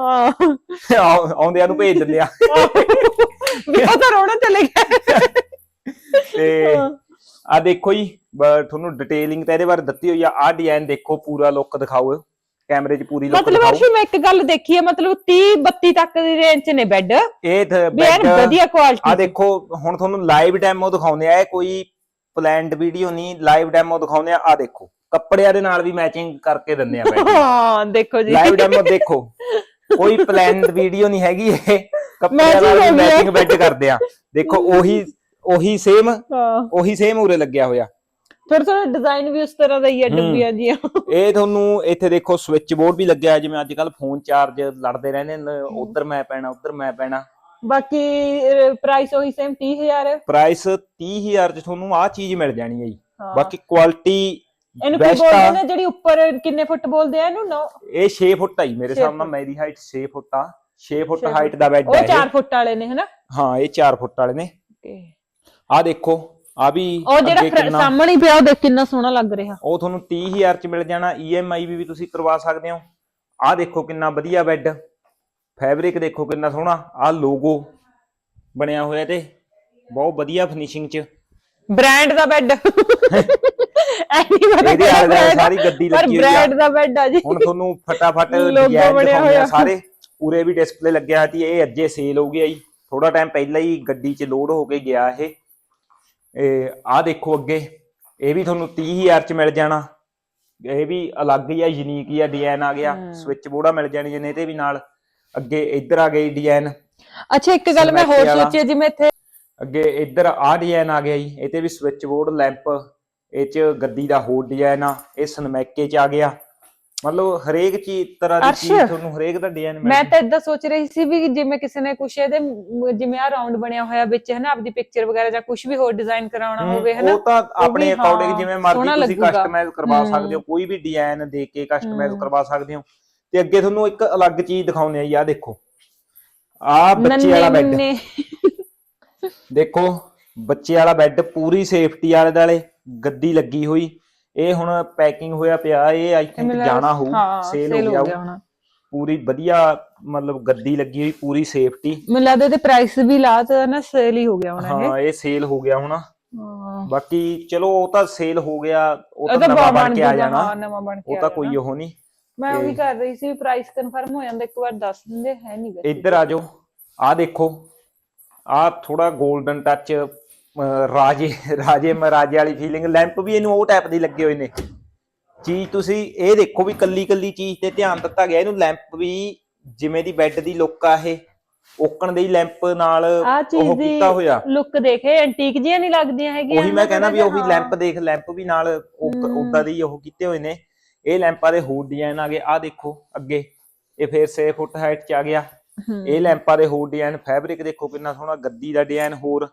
ਆਉਂਦਿਆਂ ਨੂੰ ਭੇਜ ਦਿੰਦੇ ਆ। ਵੀ ਉਹ ਤਾਂ ਰੋਣਾ ਚਲੇ ਗਿਆ। ਤੇ ਆ ਦੇਖੋ ਜੀ ਤੁਹਾਨੂੰ ਡਿਟੇਲਿੰਗ ਤਾਂ ਇਹਦੇ ਬਾਰੇ ਦਿੱਤੀ ਹੋਈ ਆ। ਆ ਡਿਜ਼ਾਈਨ ਦੇਖੋ ਪੂਰਾ ਲੁੱਕ ਦਿਖਾਓ। ਕੈਮਰੇ 'ਚ ਪੂਰੀ ਲੁੱਕ ਮਤਲਬ ਦਿਖਾਓ। ਅਰਸ਼ੀ ਮੈਂ ਇੱਕ ਗੱਲ ਦੇਖੀ ਹੈ ਮਤਲਬ 30 32 ਤੱਕ ਦੀ ਰੇਂਜ ਚ ਨੇ ਬੈੱਡ ਇਹ ਬੈਡ ਵਧੀਆ ਆ ਕੁਆਲਿਟੀ ਦੇਖੋ ਹੁਣ ਤੁਹਾਨੂੰ ਲਾਈਵ ਡੈਮੋ ਦਿਖਾਉਂਦੇ ਆ ਇਹ ਕੋਈ ਪਲੈਨਡ ਵੀਡੀਓ ਨਹੀਂ ਲਾਈਵ ਡੈਮੋ ਦਿਖਾਉਂਦੇ ਆ। ਆ ਦੇਖੋ ਕੱਪੜਿਆਂ ਦੇ ਨਾਲ ਵੀ ਮੈਚਿੰਗ ਕਰਕੇ ਦਿੰਦੇ ਆ ਬੈਡ ਹਾਂ ਦੇਖੋ ਜੀ। ਲਾਈਵ ਡੈਮੋ ਦੇਖੋ ਕੋਈ ਪਲੈਨਡ ਵੀਡੀਓ ਨਹੀਂ ਹੈਗੀ ਇਹ। ਕੱਪੜਿਆਂ Matching ਨਾਲ ਹੋ ਵੀ ਗਈ ਹੈ। ਮੈਚਿੰਗ ਬੈਡ ਕਰਦੇ ਆ। ਦੇਖੋ ਉਹੀ ਉਹੀ ਸੇਮ ਹਾਂ। ਉਹੀ ਸੇਮ ਉਰੇ ਲੱਗਿਆ ਹੋਇਆ। ਥੋੜਾ ਥੋੜਾ ਡਿਜ਼ਾਈਨ ਵੀ ਉਸ ਤਰ੍ਹਾਂ ਦਾ ਹੀ ਹੈ। ਡੱਬੀਆਂ ਜੀਆਂ। ਇਹ ਤੁਹਾਨੂੰ ਇੱਥੇ ਦੇਖੋ ਸਵਿਚ ਬੋਰਡ ਵੀ ਲੱਗਿਆ ਜਿਵੇਂ ਅੱਜ ਕੱਲ ਫੋਨ ਚਾਰਜ ਲੜਦੇ ਰਹਿੰਦੇ ਨੇ ਉਧਰ ਮੈਂ ਪੈਣਾ ਉਧਰ ਮੈਂ ਪੈਣਾ। ਬਾਕੀ ਪ੍ਰਾਈਸ ਉਹੀ ਸੇਮ 30000 ਹੈ ਪ੍ਰਾਈਸ 30000 ਚ ਤੁਹਾਨੂੰ ਆਹ ਚੀਜ਼ ਮਿਲ ਜਾਣੀ ਹੈ ਜੀ। ਬਾਕੀ ਕੁਆਲਿਟੀ ਇਹਨੂੰ ਕੀ ਬੋਲਦੇ ਆ। ਨੇ ਜਿਹੜੀ ਉੱਪਰ ਕਿੰਨੇ ਫੁੱਟ ਬੋਲਦੇ ਆ ਇਹਨੂੰ? ਨੌ। ਇਹ 6 ਫੁੱਟ ਆ ਜੀ ਮੇਰੇ ਹਿਸਾਬ ਨਾਲ। ਮੇਰੀ ਹਾਈਟ 6 ਫੁੱਟ ਆ। 6 ਫੁੱਟ ਹਾਈਟ ਦਾ ਬੈੱਡ ਉਹ ਹੈ 4 ਇਹ ਫੁੱਟ ਵਾਲੇ ਨੇ ਹਨਾ? ਹਾਂ ਇਹ 4 ਫੁੱਟ ਵਾਲੇ ਨੇ। ਆ ਦੇਖੋ ਆ ਵੀ ਉਹ ਜਿਹੜਾ ਅੱਗੇ ਫਰ- ਕਿੰਨਾ- ਸਾਹਮਣੇ ਹੀ ਪਿਆ ਉਹ ਦੇਖ ਕਿੰਨਾ ਸੋਹਣਾ ਲੱਗ ਰਿਹਾ। ਉਹ ਤੁਹਾਨੂੰ 30000 ਚ ਮਿਲ ਜਾਣਾ EMI ਵੀ ਵੀ ਤੁਸੀਂ ਕਰਵਾ ਸਕਦੇ ਹੋ। ਆ ਦੇਖੋ ਕਿੰਨਾ ਵਧੀਆ ਬੈੱਡ ਫੈਬਰਿਕ ਦੇਖੋ ਕਿੰਨਾ ਸੋਹਣਾ। ਆ ਲੋਗੋ ਬਣਿਆ ਹੋਇਆ ਤੇ। ਬਹੁਤ ਵਧੀਆ ਫਿਨਿਸ਼ਿੰਗ ਚ। ਬ੍ਰਾਂਡ ਦਾ ਬੈੱਡ ਐ ਨਹੀਂ ਪਤਾ ਇਹਦੇ ਕਿਹੜਾ ਸਾਰੀ ਗੱਦੀ ਲੱਗੀ ਹੋਈ ਆ। ਬ੍ਰਾਂਡ ਦਾ ਬੈੱਡ ਆ ਜੀ। ਹੁਣ ਤੁਹਾਨੂੰ ਫਟਾਫਟ Logo ਡਿਜ਼ਾਈਨ ਬਣਿਆ ਦਿਖਾਉਂਦੇ ਹੋਇਆ। ਸਾਰੇ। ਉਰੇ ਵੀ ਡਿਸਪਲੇ ਲੱਗਿਆ ਹੋਇਆ ਸੀ ਇਹ ਅੱਜੇ ਸੇਲ ਹੋ ਗਿਆ ਜੀ। ਥੋੜਾ ਟਾਈਮ ਪਹਿਲਾਂ ਹੀ ਗੱਡੀ 'ਚ ਲੋਡ ਹੋ ਕੇ ਗਿਆ ਇਹ। ਇਹ ਆ ਦੇਖੋ ਅੱਗੇ। ਇਹ ਵੀ ਤੁਹਾਨੂੰ 30000 ਚ ਮਿਲ ਜਾਣਾ। ਇਹ ਵੀ ਅਲੱਗ ਹੀ ਆ ਯੂਨੀਕ ਹੀ ਆ ਡਿਜ਼ਾਈਨ ਆ ਗਿਆ। ਸਵਿਚ ਬੋਰਡਾਂ ਮਿਲ ਜਾਣੀਆਂ ਨੇ ਇਹਦੇ ਵੀ ਨਾਲ। ਅੱਗੇ ਇੱਧਰ ਆ ਗਈ ਡਿਜ਼ਾਈਨ ਅੱਛਾ ਇੱਕ ਗੱਲ ਮੈਂ ਹੋਰ। ਸੋਚੀ ਜਿਵੇਂ ਇੱਥੇ ਅੱਗੇ ਇੱਧਰ ਆ ਡਿਜ਼ਾਈਨ ਆ ਗਿਆ ਜੀ। ਇਹ ਤੇ ਵੀ ਸਵਿਚ ਬੋਰਡ ਲੈਂਪ ਇਹ ਚ ਗੱਦੀ ਦਾ ਹੋਰ ਡਿਜ਼ਾਈਨ ਆ। ਇਹ ਸਨਮੈਕੇ ਚ ਆ ਗਿਆ। ਮਤਲਬ ਹਰੇਕ ਚੀਜ਼ ਤਰ੍ਹਾਂ ਦੀ ਅਰਸ਼, ਚੀਜ਼ ਤੁਹਾਨੂੰ ਹਰੇਕ ਦਾ ਡਿਜ਼ਾਈਨ ਮੈਂ ਤਾਂ ਇਦਾਂ ਸੋਚ ਰਹੀ ਸੀ ਵੀ ਜਿਵੇਂ ਕਿਸੇ ਨੇ ਕੁਛ ਇਹਦੇ ਮ- ਜਿਵੇਂ ਆ ਰਾਉਂਡ ਬਣਿਆ ਹੋਇਆ ਵਿੱਚ ਹੈ ਨਾ ਆਪਦੀ ਪਿਕਚਰ ਵਗੈਰਾ ਜਾਂ ਕੁਝ ਵੀ ਹੋਰ ਡਿਜ਼ਾਈਨ ਕਰਾਉਣਾ ਹੋਵੇ ਹੈ ਨਾ ਉਹ ਤਾਂ ਆਪਣੇ ਵੀ ਅਕੋਰਡਿੰਗ ਹਾਂ, ਜਿਵੇਂ ਮਰਜ਼ੀ ਤੁਸੀਂ ਲੱਗੂਗਾ। ਕਸਟਮਾਈਜ਼ ਕਰਵਾ ਹਮ। ਸਕਦੇ ਹੋ ਕੋਈ ਵੀ ਡਿਜ਼ਾਈਨ ਦੇ ਕੇ ਕਸਟਮਾਈਜ਼ ਹਮ। ਕਰਵਾ ਸਕਦੇ ਹੋ ਤੇ ਅੱਗੇ ਤੁਹਾਨੂੰ ਇੱਕ ਅਲੱਗ ਚੀਜ਼ ਦਿਖਾਉਂਦੇ ਆ ਜੀ ਆਹ ਦੇਖੋ ਆ ਬੱਚੇ ਵਾਲਾ ਨੰਨੇ ਬੈੱਡ ਮੁੰਨੇ। ਦੇਖੋ ਬੱਚੇ ਵਾਲਾ ਬੈੱਡ ਪੂਰੀ ਸੇਫਟੀ ਵਾਲੇ ਦਾਲੇ ਗੱਦੀ ਲੱਗੀ ਹੋਈ ਇਹ ਹੁਣ ਪੈਕਿੰਗ ਹੋਇਆ ਪਿਆ ਇਹ ਆਈ ਥਿੰਕ ਜਾਣਾ ਹੋਊ ਸੇਲ ਹੋ ਗਿਆ। ਹੋਣਾ। ਪੂਰੀ ਵਧੀਆ ਮਤਲਬ ਗੱਦੀ ਲੱਗੀ ਹੋਈ ਪੂਰੀ ਸੇਫਟੀ ਮੈਨੂੰ ਲੱਗਦਾ ਇਹਦੇ ਪ੍ਰਾਈਸ ਵੀ ਲਾਤ ਨਾ ਸੇਲ ਹੀ ਹੋ ਗਿਆ ਹੋਣਾ ਇਹ ਹਾਂ ਇਹ। ਸੇਲ ਹੋ ਗਿਆ ਹੁਣ। ਬਾਕੀ ਚਲੋ ਉਹ ਤਾਂ ਸੇਲ ਹੋ ਗਿਆ ਉਹ ਤਾਂ ਤਾਂ ਨਵਾਂ ਬਣ ਕੇ ਆ ਜਾਣਾ। ਉਹ ਤਾਂ। ਕੋਈ ਉਹ ਨਹੀਂ। ਮੈਂ ਉਹੀ ਤੇ- ਕਰ ਰਹੀ ਸੀ ਪ੍ਰਾਈਸ ਕਨਫਰਮ ਹੋ ਜਾਂਦਾ ਇੱਕ ਵਾਰ ਦੱਸ ਦਿੰਦੇ ਹੈ ਨਹੀਂ ਇੱਧਰ ਆ ਜਾਓ। ਆ ਦੇਖੋ ਆ ਥੋੜਾ 골ਡਨ ਟੱਚ ਰਾਜੇ ਰਾਜੇ ਮਹਾਰਾਜੇ ਵਾਲੀ ਫੀਲਿੰਗ ਲੈਂਪ ਵੀ ਇਹਨੂੰ ਉਹ ਟਾਈਪ ਦੀ ਲੱਗੇ ਹੋਏ ਨੇ। ਚੀਜ਼ ਤੁਸੀਂ ਇਹ ਦੇਖੋ ਵੀ ਕੱਲੀ ਕੱਲੀ ਚੀਜ਼ ਤੇ ਧਿਆਨ ਦਿੱਤਾ ਗਿਆ ਇਹਨੂੰ ਲੈਂਪ ਵੀ ਜਿਵੇਂ ਦੀ ਬੈੱਡ ਦੀ ਲੁੱਕ ਆ ਇਹ ਓਕਣ ਦੇ ਹੀ ਲੈਂਪ ਨਾਲ ਉਹ ਕੀਤਾ ਹੋਇਆ। ਲੁੱਕ ਦੇਖੇ ਐਂਟੀਕ ਜੀਆਂ ਨਹੀਂ ਲੱਗਦੀਆਂ ਹੈਗੀਆਂ ਉਹੀ ਮੈਂ ਕਹਿੰਦਾ ਵੀ ਉਹੀ ਲੈਂਪ ਦੇਖ ਲੈਂਪ ਵੀ ਨਾਲ। ਉਦਾਂ ਦੇ ਹੀ ਉਹ ਕੀਤੇ ਹੋਏ ਨੇ। ਇਹ ਲੈਂਪਾਂ ਦੇ ਹੋਰ ਡਿਜ਼ਾਈਨ ਆ ਗਏ ਆ ਦੇਖੋ ਅੱਗੇ ਇਹ ਫੇਰ 6 ਫੁੱਟ ਹਾਈਟ ਚ ਆ ਗਿਆ। ਇਹ ਲੈਂਪਾਂ ਦੇ ਹੋਰ ਡਿਜ਼ਾਈਨ ਫੈਬਰਿਕ ਦੇਖੋ ਕਿੰਨਾ ਸੋਹਣਾ ਗੱਦੀ ਦਾ ਡਿਜ਼ਾਈਨ ਹੋਰ।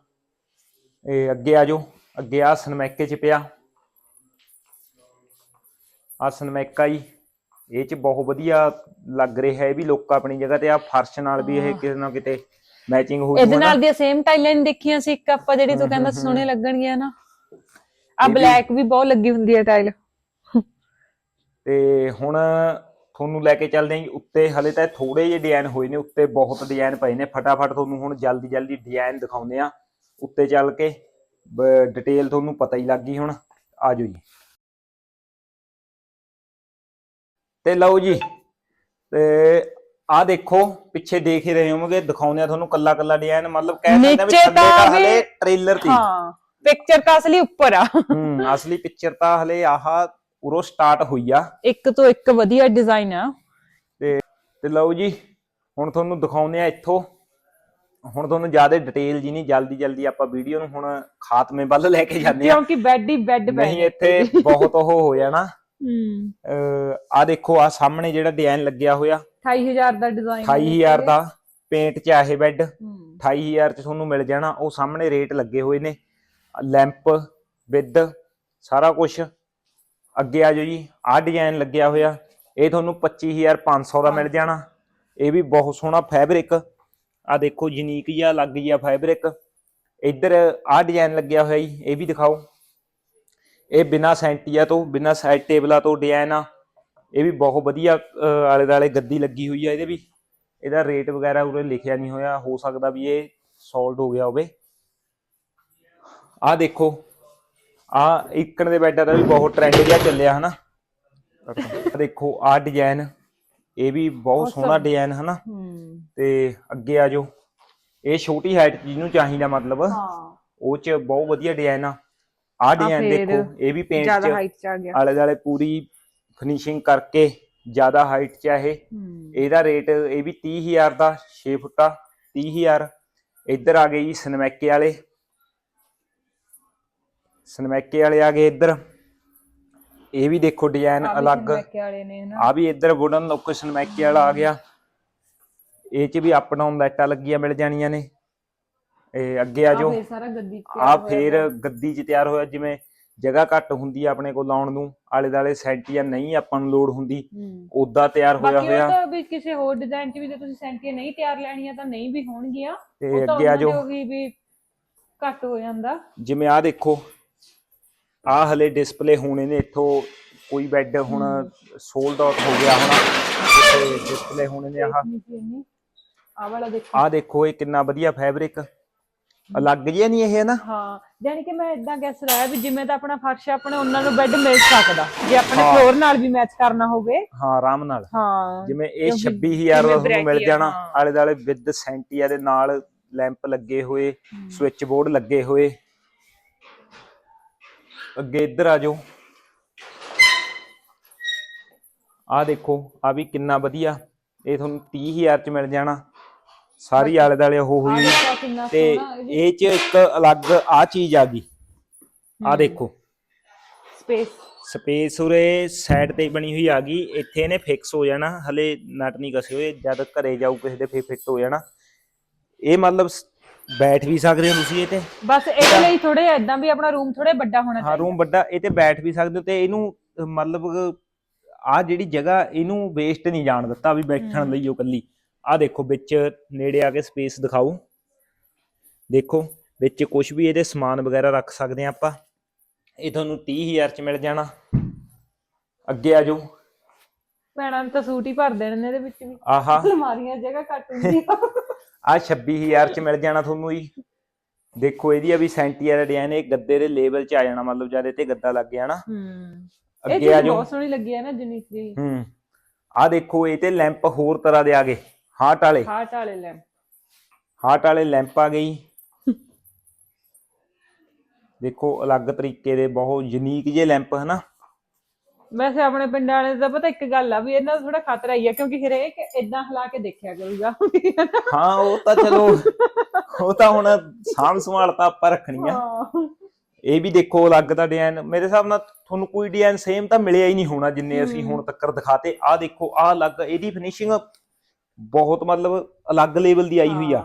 ਇਹ ਅੱਗੇ ਆ ਜਾਓ। ਅੱਗੇ ਆ ਸਨਮੈਕੇ ਚ ਪਿਆ। ਆ ਸਨਮੈਕਾ ਹੀ ਇਹ ਚ ਬਹੁਤ ਵਧੀਆ ਲੱਗ ਰਿਹਾ ਇਹ ਵੀ ਲੁੱਕ ਆਪਣੀ ਜਗ੍ਹਾ ਤੇ ਆ ਫਰਸ਼ ਨਾਲ ਵੀ ਇਹ ਹਾਂ। ਕਿਸੇ ਨਾ ਕਿਤੇ ਮੈਚਿੰਗ ਹੋ ਇਹਦੇ ਜੂਗਾ ਨਾ। ਨਾਲ ਦੀਆਂ ਸੇਮ ਟਾਈਲਾਂ ਦੇਖੀਆਂ ਸੀ ਇੱਕ ਆਪਾਂ ਜਿਹੜੀ ਤੂੰ ਕਹਿੰਦਾ ਸੋਹਣੇ ਲੱਗਣਗੀਆਂ ਨਾ। ਆ ਬਲੈਕ ਵੀ ਬਹੁਤ ਲੱਗੀ ਹੁੰਦੀ ਹੈ ਟਾਈਲ ਤੇ ਹੁਣ ਤੁਹਾਨੂੰ ਲੈ ਕੇ ਚੱਲਦੇ ਹਾਂ ਜੀ। ਉੱਤੇ ਹਲੇ ਤਾਂ ਥੋੜੇ ਜਿਹੇ ਡਿਜ਼ਾਈਨ ਹੋਏ ਨੇ ਉੱਤੇ ਬਹੁਤ ਡਿਜ਼ਾਈਨ ਪਏ ਨੇ। ਫਟਾਫਟ ਤੁਹਾਨੂੰ ਹੁਣ ਜਲਦੀ ਜਲਦੀ ਡਿਜ਼ਾਈਨ ਦਿਖਾਉਂਦੇ ਆ ਉੱਤੇ ਚੱਲ ਕੇ ਡਿਟੇਲ ਤੁਹਾਨੂੰ ਪਤਾ ਹੀ ਲੱਗ ਗਈ ਹੁਣ। ਆ ਜਾਓ ਜੀ। ਤੇ ਲਓ ਜੀ ਤੇ ਆ ਦੇਖੋ ਪਿੱਛੇ ਦੇਖ ਹੀ ਰਹੇ ਹੋਵੋਗੇ ਦਿਖਾਉਂਦੇ ਆ ਤੁਹਾਨੂੰ ਕੱਲਾ ਕੱਲਾ ਡਿਜ਼ਾਈਨ ਮਤਲਬ ਕਹਿ ਸਕਦੇ ਆ ਵੀ ਥੱਲੇ ਤਾਂ ਤਾਂ ਹਲੇ ਟ੍ਰੇਲਰ ਤੀ ਹਾਂ ਪਿਕਚਰ ਤਾਂ ਅਸਲੀ ਉੱਪਰ ਆ। ਹੂੰ ਅਸਲੀ ਪਿਕਚਰ ਤਾਂ ਹਲੇ ਆਹ ਉਰੋਂ ਸਟਾਰਟ ਹੋਈ ਆ। ਇੱਕ ਤੋਂ ਇੱਕ ਵਧੀਆ ਡਿਜ਼ਾਈਨ ਆ। ਤੇ ਲਓ ਜੀ ਹੁਣ ਤੁਹਾਨੂੰ ਦਿਖਾਉਂਦੇ ਆ ਇੱਥੋਂ। ਹੁਣ ਤੁਹਾਨੂੰ ਜ਼ਿਆਦਾ ਡਿਟੇਲ ਜੀ ਨਹੀਂ ਜਲਦੀ ਜਲਦੀ ਆਪਾਂ ਵੀਡੀਓ ਨੂੰ ਹੁਣ ਖਾਤਮੇ ਵੱਲ ਲੈ ਕੇ ਜਾਂਦੇ ਆ ਕਿਉਂਕਿ ਬੈੱਡ ਹੀ ਬੈੱਡ ਪੈ ਨਹੀਂ ਇੱਥੇ ਬਹੁਤ ਉਹ ਹੋ ਜਾਣਾ। ਹੂੰ। ਆ ਦੇਖੋ ਆ ਸਾਹਮਣੇ ਜਿਹੜਾ ਡਿਜ਼ਾਈਨ ਲੱਗਿਆ ਹੋਇਆ। 28000 ਦਾ ਡਿਜ਼ਾਈਨ 28000 ਦਾ ਪੇਂਟ ਚ ਆਹੇ ਬੈੱਡ ਹੂੰ। 28000 ਚ ਤੁਹਾਨੂੰ ਮਿਲ ਜਾਣਾ। ਉਹ ਸਾਹਮਣੇ ਰੇਟ ਲੱਗੇ ਹੋਏ ਨੇ। ਲੈਂਪ ਵਿਦ ਸਾਰਾ ਕੁਝ ਅੱਗੇ ਆ ਜਾਓ ਜੀ। ਆਹ ਡਿਜ਼ਾਈਨ ਲੱਗਿਆ ਹੋਇਆ। ਇਹ ਤੁਹਾਨੂੰ 25500 ਦਾ ਮਿਲ ਜਾਣਾ। ਇਹ ਵੀ ਬਹੁਤ ਸੋਹਣਾ ਫੈਬਰਿਕ ਆ ਦੇਖੋ ਯੂਨੀਕ ਜਿਹਾ ਲੱਗ ਗਿਆ ਫੈਬਰਿਕ ਇੱਧਰ ਆਹ ਡਿਜ਼ਾਈਨ ਲੱਗਿਆ ਹੋਇਆ ਜੀ, ਇਹ ਵੀ ਦਿਖਾਓ। ਇਹ ਬਿਨਾ ਸੈਂਟੀਆ ਤੋਂ, ਬਿਨਾ ਸਾਈਡ ਟੇਬਲਾਂ ਤੋਂ ਡਿਜ਼ਾਈਨ ਆ। ਇਹ ਵੀ ਬਹੁਤ ਵਧੀਆ ਆਲੇ ਦਾਲੇ ਗੱਦੀ ਲੱਗੀ ਹੋਈ ਆ ਇਹਦੇ ਵੀ। ਇਹਦਾ ਰੇਟ ਵਗੈਰਾ ਉਰੇ ਲਿਖਿਆ ਨਹੀਂ ਹੋਇਆ, ਹੋ ਸਕਦਾ ਵੀ ਇਹ ਸੋਲਡ ਹੋ ਗਿਆ ਹੋਵੇ। ਆ ਦੇਖੋ ਆ ਇੱਕਣ ਦੇ ਬੈੱਡਾਂ ਦਾ ਵੀ ਬਹੁਤ ਟ੍ਰੈਂਡ ਜਿਹਾ ਚੱਲਿਆ, ਹਨਾ। ਆਹ ਦੇਖੋ ਆ ਡਿਜ਼ਾਈਨ ਇਹ ਵੀ ਬਹੁਤ ਸੋਹਣਾ. ਡਿਜ਼ਾਈਨ ਹਨਾ ਤੇ ਅੱਗੇ ਆ ਜਾਓ। ਇਹ ਛੋਟੀ ਹਾਈਟ ਜਿਹਨੂੰ ਚਾਹੀਦਾ ਮਤਲਬ। ਹਾਂ। ਉਹ ਚ ਬਹੁਤ ਵਧੀਆ ਡਿਜ਼ਾਈਨ ਆ। ਆ ਡਿਜ਼ਾਈਨ ਦੇਖੋ ਇਹ ਵੀ ਪੇਂਟ ਚ ਆਲੇ ਦਾਲੇ ਪੂਰੀ ਫਿਨਿਸ਼ਿੰਗ ਕਰਕੇ ਜ਼ਿਆਦਾ ਹਾਈਟ ਚ ਆ ਇਹ। ਇਹਦਾ ਰੇਟ ਇਹ ਵੀ 30000 ਦਾ 6 ਫੁੱਟਾ 30000 ਇੱਧਰ ਆ ਗਏ ਜੀ ਸਨਮੈਕੇ ਵਾਲੇ। ਸਨਮੈਕੇ ਵਾਲੇ ਆ ਗਏ ਇੱਧਰ। ਇਹ ਵੀ ਦੇਖੋ ਡਿਜ਼ਾਈਨ ਅਲੱਗ। ਵਾਲੇ ਨੇ ਆ ਵੀ ਇੱਧਰ ਵੁਡਨ ਲੁੱਕ ਸਨਮੈਕੇ ਵਾਲਾ ਆ ਗਿਆ। ਇਹ ਚ ਵੀ ਅਪ ਡਾਊਨ ਲਾਈਟਾਂ ਲੱਗੀਆਂ ਮਿਲ ਜਾਣੀਆਂ ਨੇ। ਇਹ ਅੱਗੇ ਆ ਆਹ ਜਾਓ। ਫੇਰ ਸਾਰਾ ਗੱਦੀ ਤੇ ਆ ਫੇਰ ਗੱਦੀ ਚ ਤਿਆਰ ਹੋਇਆ ਜਿਵੇਂ ਜਗ੍ਹਾ ਘੱਟ ਹੁੰਦੀ ਆ ਆਪਣੇ ਕੋਲ ਲਾਉਣ ਨੂੰ ਆਲੇ ਦਾਲੇ ਸੈਂਟੀਆਂ ਨਹੀਂ ਆਪਾਂ ਨੂੰ ਲੋੜ ਹੁੰਦੀ। ਹੂੰ। ਉਦਾਂ ਤਿਆਰ ਹੋਇਆ ਬਾਕੀ ਉਹ ਹੋਇਆ। ਤਾਂ ਵੀ ਕਿਸੇ ਹੋਰ ਡਿਜ਼ਾਈਨ ਚ ਵੀ ਜੇ ਤੁਸੀਂ ਸੈਂਟੀਆਂ ਨਹੀਂ ਤਿਆਰ ਲੈਣੀਆਂ ਤਾਂ ਨਹੀਂ ਵੀ ਹੋਣਗੀਆਂ। ਤੇ ਉਹ ਤਾਂ ਅੱਗੇ ਆ ਉਹਨਾਂ ਦੇ ਜਾਓ। ਉਹੀ ਵੀ ਘੱਟ ਹੋ ਜਾਂਦਾ। ਜਿਵੇਂ ਆ ਦੇਖੋ ਆ ਹਲੇ ਡਿਸਪਲੇ ਹੋਣੇ ਨੇ ਇੱਥੋਂ ਕੋਈ ਬੈੱਡ ਹੁਣ ਸੋਲਡ ਆਊਟ ਹੋ ਗਿਆ ਹੋਣਾ। ਇੱਥੇ ਡਿਸਪਲੇ ਹੋਣੇ ਨੇ ਆਹ ਆ ਵਾਲਾ ਦੇਖੋ। ਆ ਦੇਖੋ ਇਹ ਕਿੰਨਾ ਵਧੀਆ ਫੈਬਰਿਕ ਅਲੱਗ ਜਿਹਾ ਨਹੀਂ ਇਹ ਨਾ? ਹਾਂ ਯਾਨੀ ਕਿ ਮੈਂ ਇਦਾਂ ਗੈਸ ਲਾਇਆ ਵੀ ਜਿਵੇਂ ਤਾਂ ਆਪਣਾ ਫਰਸ਼ ਆ, ਆਪਣੇ ਉਹਨਾਂ ਨੂੰ ਬੈੱਡ ਮਿਲ ਸਕਦਾ। ਜੇ ਆਪਣੇ ਹਾਂ। ਫਲੋਰ ਨਾਲ ਵੀ ਮੈਚ ਕਰਨਾ ਹੋਵੇ। ਹਾਂ ਆਰਾਮ ਨਾਲ। ਹਾਂ ਜਿਵੇਂ ਇਹ ਕਿਉਂਕਿ 26000 ਦਾ ਜਿਵੇਂ ਤੁਹਾਨੂੰ ਮਿਲ ਜਾਣਾ ਹਾਂ। ਆਲੇ ਦਾਲੇ ਵਿਦ ਸੈਂਟੀਆ ਦੇ ਨਾਲ ਲੈਂਪ ਲੱਗੇ ਹੋਏ ਸਵਿਚ ਬੋਰਡ ਲੱਗੇ ਹੋਏ। ਅੱਗੇ ਇੱਧਰ ਆ ਜਾਓ। ਆ ਦੇਖੋ ਆ ਵੀ ਕਿੰਨਾ ਵਧੀਆ। ਇਹ ਤੁਹਾਨੂੰ 30000 ਚ ਮਿਲ ਜਾਣਾ। ਸਾਰੀ ਆਲੇ ਦਾਲੇ ਉਹ ਹੋਈ ਤੇ ਇਹ ਚ ਇੱਕ ਅਲੱਗ ਆ ਚੀਜ਼ ਆ ਗਈ। ਆ ਦੇਖੋ। ਸਪੇਸ ਸਪੇਸ ਉਰੇ ਸਾਈਡ ਤੇ ਬਣੀ ਹੋਈ ਆ ਗਈ। ਇੱਥੇ ਇਹਨੇ ਫਿਕਸ ਹੋ ਜਾਣਾ। ਹਲੇ ਨਟ ਨਹੀਂ ਕਸੇ ਹੋਏ। ਜਦ ਘਰੇ ਜਾਊ ਕਿਸੇ ਦੇ ਫੇਰ ਫਿੱਟ ਹੋ ਜਾਣਾ। ਇਹ ਮਤਲਬ ਬੈਠ ਵੀ ਸਕਦੇ ਹੋ ਤੁਸੀਂ ਇਹ ਤੇ? ਬਸ ਇਹਦੇ ਲਈ ਥੋੜੇ ਇਦਾਂ ਵੀ ਆਪਣਾ ਰੂਮ ਥੋੜੇ ਵੱਡਾ ਹੋਣਾ ਹਾਂ ਚਾਹੀਦਾ। ਰੂਮ ਵੱਡਾ ਇਹ ਤੇ ਬੈਠ ਵੀ ਸਕਦੇ ਹੋ ਤੇ ਇਹਨੂੰ ਮਤਲਬ ਆ ਜਿਹੜੀ ਜਗ੍ਹਾ ਇਹਨੂੰ ਵੇਸਟ ਨਹੀਂ ਜਾਣ ਦਿੱਤਾ ਵੀ ਬੈਠਣ। ਲਈ ਉਹ ਕੱਲੀ ਆ ਦੇਖੋ ਵਿੱਚ ਨੇੜੇ ਆ ਕੇ ਸਪੇਸ ਦਿਖਾਓ। ਦੇਖੋ ਵਿੱਚ ਕੁਝ ਵੀ ਇਹਦੇ ਸਮਾਨ ਵਗੈਰਾ ਰੱਖ ਸਕਦੇ ਆ ਆਪਾਂ। ਇਹ ਤੁਹਾਨੂੰ 30000 ਚ ਮਿਲ ਜਾਣਾ। ਅੱਗੇ ਆ ਜਾਓ। ਭੈਣਾਂ ਨੂੰ ਤਾਂ ਸੂਟ ਹੀ ਭਰ ਦੇਣੇ ਨੇ ਇਹਦੇ ਵਿੱਚ ਵੀ। ਆਹਾ। ਅਲਮਾਰੀਆਂ ਜਗ੍ਹਾ ਘੱਟ ਹੁੰਦੀ ਆ ਆ 26000 ਚ ਮਿਲ ਜਾਣਾ ਤੁਹਾਨੂੰ ਜੀ। ਦੇਖੋ ਇਹਦੀ ਆ ਵੀ ਸੈਂਟੀਆ ਦਾ ਡਿਜ਼ਾਈਨ ਇਹ ਗੱਦੇ ਦੇ ਲੇਬਲ ਚ ਆ ਜਾਣਾ ਮਤਲਬ ਜਦ ਇਹ ਤੇ ਗੱਦਾ ਲੱਗ ਗਿਆ ਨਾ। ਹੂੰ। ਅੱਗੇ ਆ ਜਾਓ। ਬਹੁਤ ਸੋਹਣੀ ਲੱਗੀ ਹੈ ਨਾ ਜੁਨੀਕ ਜੀ ਹੂੰ। ਆ ਦੇਖੋ ਇਹ ਤੇ ਲੈਂਪ ਹੋਰ ਤਰ੍ਹਾਂ ਦੇ ਆ ਗਏ ਹਾਰਟ ਵਾਲੇ। ਹਾਰਟ ਵਾਲੇ ਲੈਂਪ। ਹਾਰਟ ਵਾਲੇ ਲੈਂਪ ਆ ਗਈ ਦੇਖੋ ਅਲੱਗ ਤਰੀਕੇ ਦੇ ਬਹੁਤ ਯੂਨੀਕ ਜਿਹੇ ਲੈਂਪ ਹਨਾ। ਵੈਸੇ ਆਪਣੇ ਪਿੰਡ ਵਾਲੇ ਦਾ ਪਤਾ ਇੱਕ ਗੱਲ ਆ ਵੀ ਇਹਨਾਂ ਦਾ ਥੋੜਾ ਖਤਰਾ ਹੀ ਆ ਕਿਉਂਕਿ ਹਰੇਕ ਇਦਾਂ ਹਿਲਾ ਕੇ ਦੇਖਿਆ ਕਰੂਗਾ। ਹਾਂ ਉਹ ਤਾਂ ਚਲੋ ਉਹ ਤਾਂ ਹੁਣ ਸਾਂਭ ਸੰਭਾਲ ਤਾਂ ਆਪਾਂ ਰੱਖਣੀ ਆ। ਇਹ ਵੀ ਦੇਖੋ ਅਲੱਗ ਦਾ ਡਿਜ਼ਾਈਨ ਮੇਰੇ ਹਿਸਾਬ ਨਾਲ ਤੁਹਾਨੂੰ ਕੋਈ ਡਿਜ਼ਾਈਨ ਸੇਮ ਤਾਂ ਮਿਲਿਆ ਹੀ ਨਹੀਂ ਹੋਣਾ ਜਿੰਨੇ ਅਸੀਂ ਹੁਣ ਤੱਕ ਦਿਖਾਤੇ। ਆਹ ਦੇਖੋ ਆਹ ਅਲੱਗ ਇਹਦੀ ਫਿਨਿਸ਼ਿੰਗ ਬਹੁਤ ਮਤਲਬ ਅਲੱਗ ਲੈਵਲ ਦੀ ਆਈ ਹੋਈ ਆ।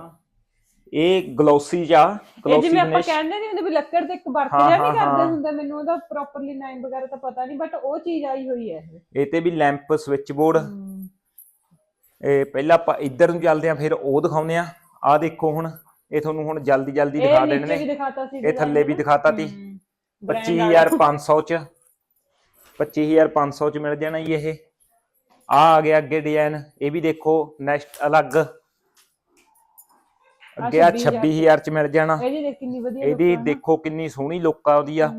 ਇਹ ਗਲੋਸੀ ਜਾਂ ਇਹ ਗਲੋਸੀ ਜਿਵੇਂ ਆਪਾਂ ਫਿਨਿਸ਼ ਕਹਿੰਦੇ ਨਹੀਂ ਹੁੰਦੇ ਵੀ ਲੱਕੜ ਤੇ ਇੱਕ ਵਰਕ ਹਾਂ, ਜਿਹਾ ਹਾਂ, ਕਰਦੇ ਹਾਂ। ਹੁੰਦੇ ਮੈਨੂੰ ਉਹਦਾ ਪ੍ਰੋਪਰਲੀ ਨਾਮ ਵਗੈਰਾ ਤਾਂ ਪਤਾ ਨਹੀਂ ਬਟ ਉਹ ਚੀਜ਼ ਆਈ ਹੋਈ ਹੈ ਇਹ। ਇਹ ਤੇ ਵੀ ਲੈਂਪ ਸਵਿਚ ਬੋਰਡ ਹਮ, ਇਹ ਪਹਿਲਾਂ ਆਪਾਂ ਇੱਧਰ ਨੂੰ ਚੱਲਦੇ ਆ ਫਿਰ ਉਹ ਦਿਖਾਉਂਦੇ ਆ ਆਹ ਦੇਖੋ ਹੁਣ ਇਹ ਤੁਹਾਨੂੰ ਹੁਣ ਜਲਦੀ ਜਲਦੀ ਦਿਖਾ ਨੀਚੇ ਦੇਣੇ ਵੀ ਨੇ ਦਿਖਾਤਾ ਸੀ ਇਹ ਥੱਲੇ ਵੀ ਦਿਖਾਤਾ ਤੀ। brand ਵਾਲਾ। 25500 ਚ। 25500 ਚ ਮਿਲ ਜਾਣਾ ਜੀ ਇਹ। ਆ ਆ ਗਿਆ ਅੱਗੇ ਡਿਜ਼ਾਈਨ ਇਹ ਵੀ ਦੇਖੋ ਨੈਕਸਟ ਅਲੱਗ। ਅੱਗੇ ਆ 26,000 26000 ਚ ਮਿਲ ਜਾਣਾ। ਇਹਦੀ ਦੇਖ ਕਿੰਨੀ ਵਧੀਆ ਇਹਦੀ। ਦੇਖੋ ਕਿੰਨੀ ਸੋਹਣੀ ਲੁੱਕ ਆ ਉਹਦੀ ਆ।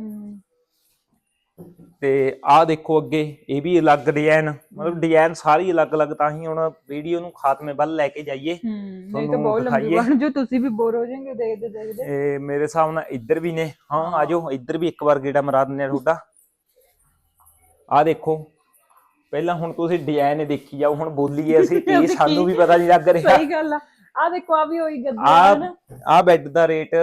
ਤੇ ਆਹ ਦੇਖੋ ਅੱਗੇ ਇਹ ਵੀ ਅਲੱਗ ਡਿਜ਼ਾਈਨ ਮਤਲਬ ਡਿਜ਼ਾਈਨ ਸਾਰੀ ਅਲੱਗ-ਅਲੱਗ ਤਾਂ ਹੀ ਹੁਣ ਵੀਡੀਓ ਨੂੰ ਖਾਤਮੇ ਵੱਲ ਲੈ ਕੇ ਜਾਈਏ। ਤੁਹਾਨੂੰ ਬਹੁਤ ਲੰਬੀ। ਬਣ ਜੋ ਤੁਸੀਂ ਵੀ ਬੋਰ ਹੋ ਜਾਓਗੇ ਦੇਖਦੇ ਦੇਖਦੇ। ਇਹ ਮੇਰੇ ਹਿਸਾਬ ਨਾਲ ਇੱਧਰ ਵੀ ਨੇ। ਹਾਂ ਆਜੋ ਇੱਧਰ ਵੀ ਇੱਕ ਵਾਰ ਗੇੜਾ ਮਰਾ ਦਿੰਦੇ ਆ ਤੁਹਾਡਾ। ਆਹ ਦੇਖੋ ਪਹਿਲਾਂ ਹੁਣ ਤੁਸੀਂ ਡਿਜ਼ਾਈਨ ਦੇਖੀ ਜਾਓ ਹੁਣ ਬੋਲੀਏ ਅਸੀਂ ਕੀ ਸਾਨੂੰ ਵੀ ਪਤਾ ਨਹੀਂ ਲੱਗ ਰਿਹਾ। ਸਹੀ ਗੱਲ ਆ। ਆ ਦੇਖੋ ਆ ਵੀ ਹੋਈ ਗੱਦੀ ਆ ਆ ਨਾ ਆ ਬੈੱਡ ਦਾ ਰੇਟ